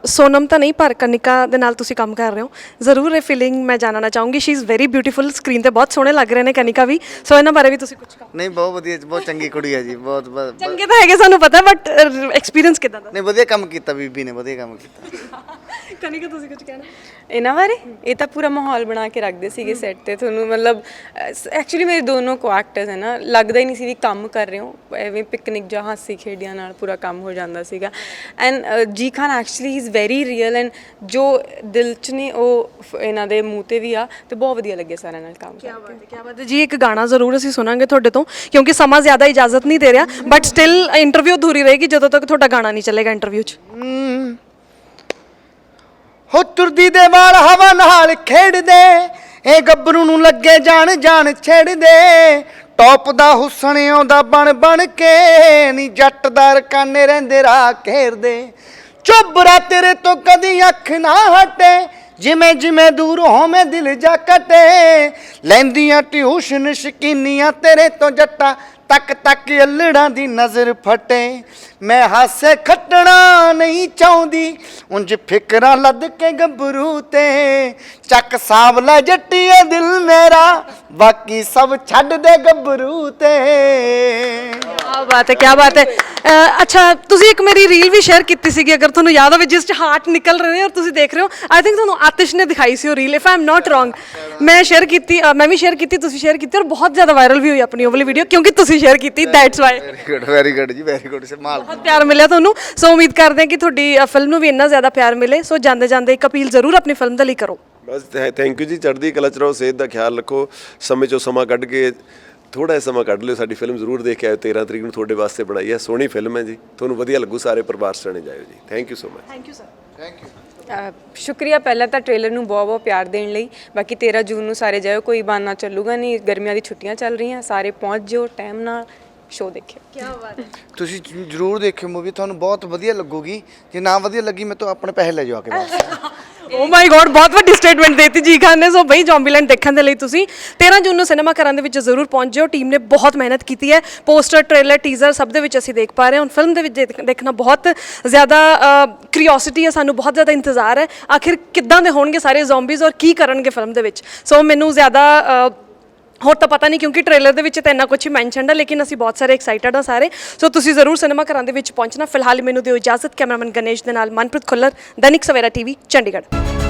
ਸੋਨਮ ਤਾਂ ਨਹੀਂ ਪਰ ਕਨਿਕਾ ਦੇ ਨਾਲ ਤੁਸੀਂ ਕੰਮ ਕਰ ਰਹੇ ਹੋ। ਜ਼ਰੂਰ ਇਹ ਫੀਲਿੰਗ ਮੈਂ ਜਾਣਨਾ ਚਾਹੂੰਗੀ। She is very beautiful screen ਤੇ ਬਹੁਤ ਸੋਹਣੇ ਲੱਗ ਰਹੇ ਨੇ ਕਨਿਕਾ ਵੀ। ਸੋ ਇਹਨਾਂ ਬਾਰੇ ਵੀ ਤੁਸੀਂ ਕੁਝ ਕਹੋ। ਨਹੀਂ ਬਹੁਤ ਵਧੀਆ ਬਹੁਤ ਚੰਗੀ ਕੁੜੀ ਹੈ ਜੀ ਬਹੁਤ- ਚੰਗੇ ਤਾਂ ਹੈਗੇ ਸਾਨੂੰ ਪਤਾ ਬਟ ਐਕਸਪੀਰੀਅੰਸ ਕਿਦਾਂ ਦਾ? ਨਹੀਂ ਵਧੀਆ ਕੰਮ ਕੀਤਾ ਬੀਬੀ ਨੇ ਵਧੀਆ ਕੰਮ ਕੀਤਾ। ਕਨਿਕਾ ਤੁਸੀਂ ਕੁਝ ਕਹਿਣਾ? ਇਹਨਾਂ ਬਾਰੇ? ਇਹ ਤਾਂ ਪੂਰਾ ਮਾਹੌਲ ਬਣਾ ਕੇ ਰੱਖਦੇ ਸੀਗੇ ਸੈੱਟ ਤੇ ਤੁਹਾਨੂੰ ਮਤਲਬ ਐਕਚੁਅਲੀ ਮੇਰੇ ਦੋਨੋਂ ਕੋ ਐਕਟਰਸ ਹੈ ਨਾ ਲੱਗਦਾ ਹੀ ਨਹੀਂ ਸੀ ਵੀ ਕੰਮ ਕਰ ਰਹੇ ਹੋ। ਐਵੇਂ ਪਿਕਨਿਕ ਜਾਂ ਹਾਸੀ ਖੇਡਿਆਂ ਨਾਲ ਪੂਰਾ ਕੰਮ ਹੋ ਜਾਂਦਾ ਸੀਗਾ। And G Khan actually is very real and ਜੋ ਦਿਲ ਚ ਨੇ ਉਹ ਇਹਨਾਂ ਦੇ ਮੂੰਹ ਤੇ ਵੀ ਆ ਤੇ ਬਹੁਤ ਵਧੀਆ ਲੱਗੇ ਸਾਰਿਆਂ ਨਾਲ ਕੰਮ ਕਰਕੇ ਬਾਤ ਹੈ ਕੀ ਬਾਤ ਹੈ। ਜੀ ਇੱਕ ਗਾਣਾ ਜ਼ਰੂਰ ਅਸੀਂ ਸੁਣਾਂਗੇ ਤੁਹਾਡੇ ਤੋਂ ਕਿਉਂਕਿ ਸਮਾਂ ਜ਼ਿਆਦਾ ਇਜਾਜ਼ਤ ਨਹੀਂ ਦੇ ਰਿਹਾ ਬਟ ਸਟਿਲ ਇੰਟਰਵਿਊ ਅਧੂਰੀ ਰਹੇਗੀ ਜਦੋਂ ਤੱਕ ਤੁਹਾਡਾ ਗਾਣਾ ਨਹੀਂ ਚੱਲੇਗਾ ਇੰਟਰਵਿਊ 'ਚ। ਹੋ ਤੁਰਦੀ ਦੇ ਵਾਲ ਹਵਾ ਨਾਲ ਖੇਡਦੇ, ਇਹ ਗੱਭਰੂ ਨੂੰ ਲੱਗੇ ਜਾਣ ਜਾਣ ਛੇੜਦੇ। ਟੌਪ ਦਾ ਹੁਸਨ ਆਉਂਦਾ ਬਣ ਬਣ ਕੇ, ਨੀ ਜੱਟਦਾਰ ਕਾਨੇ ਰਹਿੰਦੇ ਰਾਹ ਘੇਰਦੇ। ਚੁੱਬਰਾ ਤੇਰੇ ਤੋਂ ਕਦੀ ਅੱਖ ਨਾ ਹਟੇ ਜਿਵੇਂ ਜਿਵੇਂ ਦੂਰ ਹੋਵੇਂ ਦਿਲ ਜਾ ਕਟੇ, ਲੈਂਦੀਆਂ ਟਿਊਸ਼ਨ ਸ਼ਕੀਨੀਆਂ ਤੇਰੇ ਤੋਂ ਜੱਟਾ ਤੱਕ ਤੱਕ ਅਲੜਾਂ ਦੀ ਨਜ਼ਰ ਫਟੇ। ਮੈਂ ਹਾਸੇ ਖੱਟਣਾ ਨਹੀਂ ਚਾਹੁੰਦੀ, ਉਂਝ ਫਿਕਰਾਂ ਲੱਦ ਕੇ ਗੱਭਰੂ ਤੇ। ਚੱਕ ਸਾਵਲਾ ਜੱਟੀਏ ਦਿਲ ਮੇਰਾ ਬਾਕੀ ਸਭ ਛੱਡ ਦੇ ਗੱਭਰੂ ਤੇ। ਕੀ ਬਾਤ ਹੈ ਕੀ ਬਾਤ ਹੈ। ਅ, ਅੱਛਾ ਤੁਸੀਂ ਇੱਕ ਮੇਰੀ ਰੀਲ ਵੀ ਸ਼ੇਅਰ ਕੀਤੀ ਸੀਗੀ ਅਗਰ ਤੁਹਾਨੂੰ ਯਾਦ ਹੋਵੇ ਜਿਸ ਚ ਹਾਰਟ ਨਿਕਲ ਰਹੇ ਨੇ ਔਰ ਤੁਸੀਂ ਦੇਖ ਰਹੇ ਹੋ। ਆਈ ਥਿੰਕ ਤੁਹਾਨੂੰ ਆਤਿਸ਼ ਨੇ ਦਿਖਾਈ ਸੀ ਉਹ reel if I am not wrong ਮੈਂ ਸ਼ੇਅਰ ਕੀਤੀ ਅ, ਮੈਂ ਵੀ ਸ਼ੇਅਰ ਕੀਤੀ ਤੁਸੀਂ ਸ਼ੇਅਰ ਕੀਤੀ ਔਰ ਬਹੁਤ ਜ਼ਿਆਦਾ ਵਾਇਰਲ ਵੀ ਹੋਈ ਆਪਣੀ ਉਹ ਵਾਲੀ ਵੀਡੀਓ ਕਿਉਂਕਿ ਤੁਸੀਂ ਸ਼ੇਅਰ ਕੀਤੀ that's why very good very good ਜੀ ਵੈਰੀ ਗੁੱਡ ਸਮਾਲ ਬਹੁਤ ਪਿਆਰ ਮਿਲਿਆ ਤੁਹਾਨੂੰ। ਸੋ ਉਮੀਦ ਕਰਦੇ ਹਾਂ ਕਿ ਤੁਹਾਡੀ ਫਿਲਮ ਨੂੰ ਵੀ ਇੰਨਾ ਜ਼ਿਆਦਾ ਪਿਆਰ ਮਿਲੇ। ਸੋ ਜਾਂਦੇ ਜਾਂਦੇ ਇੱਕ ਅਪੀਲ ਜ਼ਰੂਰ ਆਪਣੀ ਫਿਲਮ ਦੇ ਲਈ ਕਰੋ। ਬਸ ਥੈਂਕ ਯੂ ਜੀ ਚੜ੍ਹਦੀ ਕਲਾ ਚ ਰਹੋ ਸਿਹਤ ਦਾ ਖਿਆਲ ਰੱਖੋ ਸਮੇਂ ਚੋਂ ਸਮਾਂ ਕੱਢ ਕੇ ਥੋੜਾ ਜਿਹਾ ਸਮਾਂ ਕੱਢ ਲਿਓ ਸਾਡੀ ਫਿਲਮ ਜ਼ਰੂਰ ਦੇਖ ਕੇ ਆਇਓ 13 ਤਰੀਕ ਨੂੰ ਤੁਹਾਡੇ ਵਾਸਤੇ ਬਣਾਈ ਹੈ ਸੋਹਣੀ ਫਿਲਮ ਹੈ ਜੀ ਤੁਹਾਨੂੰ ਵਧੀਆ ਲੱਗੂ ਸਾਰੇ ਪਰਿਵਾਰ ਸਣੇ ਜਾਇਓ ਜੀ thank you so much thank you sir thank you ਸ਼ੁਕਰੀਆ ਪਹਿਲਾਂ ਤਾਂ ਟ੍ਰੇਲਰ ਨੂੰ ਬਹੁਤ ਬਹੁਤ ਪਿਆਰ ਦੇਣ ਲਈ ਬਾਕੀ 13 ਜੂਨ ਨੂੰ ਸਾਰੇ ਜਾਇਓ ਕੋਈ ਬਹਾਨਾ ਚੱਲੂਗਾ ਨਹੀਂ ਗਰਮੀਆਂ ਦੀ ਛੁੱਟੀਆਂ ਚੱਲ ਰਹੀਆਂ ਸਾਰੇ ਪਹੁੰਚ ਜਿਓ ਟਾਈਮ ਨਾਲ ਸ਼ੋਅ ਦੇਖਿਓ। ਕੀ ਬਾਤ ਹੈ। ਤੁਸੀਂ ਜ- ਜ਼ਰੂਰ ਦੇਖਿਓ ਮੂਵੀ ਤੁਹਾਨੂੰ ਬਹੁਤ ਵਧੀਆ ਲੱਗੂਗੀ ਜੇ ਨਾ ਵਧੀਆ ਲੱਗੀ ਮੈਂ ਤਾਂ ਆਪਣੇ ਪੈਸੇ ਲੈ ਜਾਓ ਆ ਕੇ ਵਾਪਸ ਓ ਮਾਈ ਗੋਡ ਬਹੁਤ ਵੱਡੀ ਸਟੇਟਮੈਂਟ ਦੇਤੀ ਜੀ ਖਾਨ ਨੇ। ਸੋ ਬਈ ਜ਼ੋਂਬੀਲੈਂਡ ਦੇਖਣ ਦੇ ਲਈ ਤੁਸੀਂ 13 ਜੂਨ ਨੂੰ ਸਿਨੇਮਾ ਘਰਾਂ ਦੇ ਵਿੱਚ ਜ਼ਰੂਰ ਪਹੁੰਚ ਜਿਓ ਟੀਮ ਨੇ ਬਹੁਤ ਮਿਹਨਤ ਕੀਤੀ ਹੈ। ਪੋਸਟਰ ਟ੍ਰੇਲਰ ਟੀਜ਼ਰ ਸਭ ਦੇ ਵਿੱਚ ਅਸੀਂ ਦੇਖ ਪਾ ਰਹੇ ਹਾਂ। ਹੁਣ ਫਿਲਮ ਦੇ ਵਿੱਚ ਦੇਖ- ਦੇਖਣਾ ਬਹੁਤ ਜ਼ਿਆਦਾ ਕਿਉਰਿਓਸਿਟੀ ਹੈ ਸਾਨੂੰ ਬਹੁਤ ਜ਼ਿਆਦਾ ਇੰਤਜ਼ਾਰ ਹੈ। ਆਖਿਰ ਕਿੱਦਾਂ ਦੇ ਹੋਣਗੇ ਸਾਰੇ ਜ਼ੋਂਬੀਜ਼ ਔਰ ਕੀ ਕਰਨਗੇ ਫਿਲਮ ਦੇ ਵਿੱਚ? ਸੋ ਮੈਨੂੰ ਜ਼ਿਆਦਾ ਅ, ਹੋਰ ਤਾਂ ਪਤਾ ਨਹੀਂ ਕਿਉਂਕਿ ਟ੍ਰੇਲਰ ਦੇ ਵਿੱਚ ਤਾਂ ਇੰਨਾ ਕੁਝ ਹੀ ਮੈਂਸ਼ਨਡ ਹੈ ਲੇਕਿਨ ਅਸੀਂ ਬਹੁਤ ਸਾਰੇ ਐਕਸਾਈਟਡ ਹਾਂ ਸਾਰੇ। ਸੋ ਤੁਸੀਂ ਜ਼ਰੂਰ ਸਿਨੇਮਾ ਘਰਾਂ ਦੇ ਵਿੱਚ ਪਹੁੰਚਣਾ। ਫਿਲਹਾਲ ਮੈਨੂੰ ਦਿਓ ਇਜਾਜ਼ਤ, ਕੈਮਰਾਮੈਨ ਗਣੇਸ਼ ਦੇ ਨਾਲ ਮਨਪ੍ਰੀਤ ਖੁੱਲਰ, ਦੈਨਿਕ ਸਵੇਰਾ ਟੀਵੀ ਚੰਡੀਗੜ੍ਹ।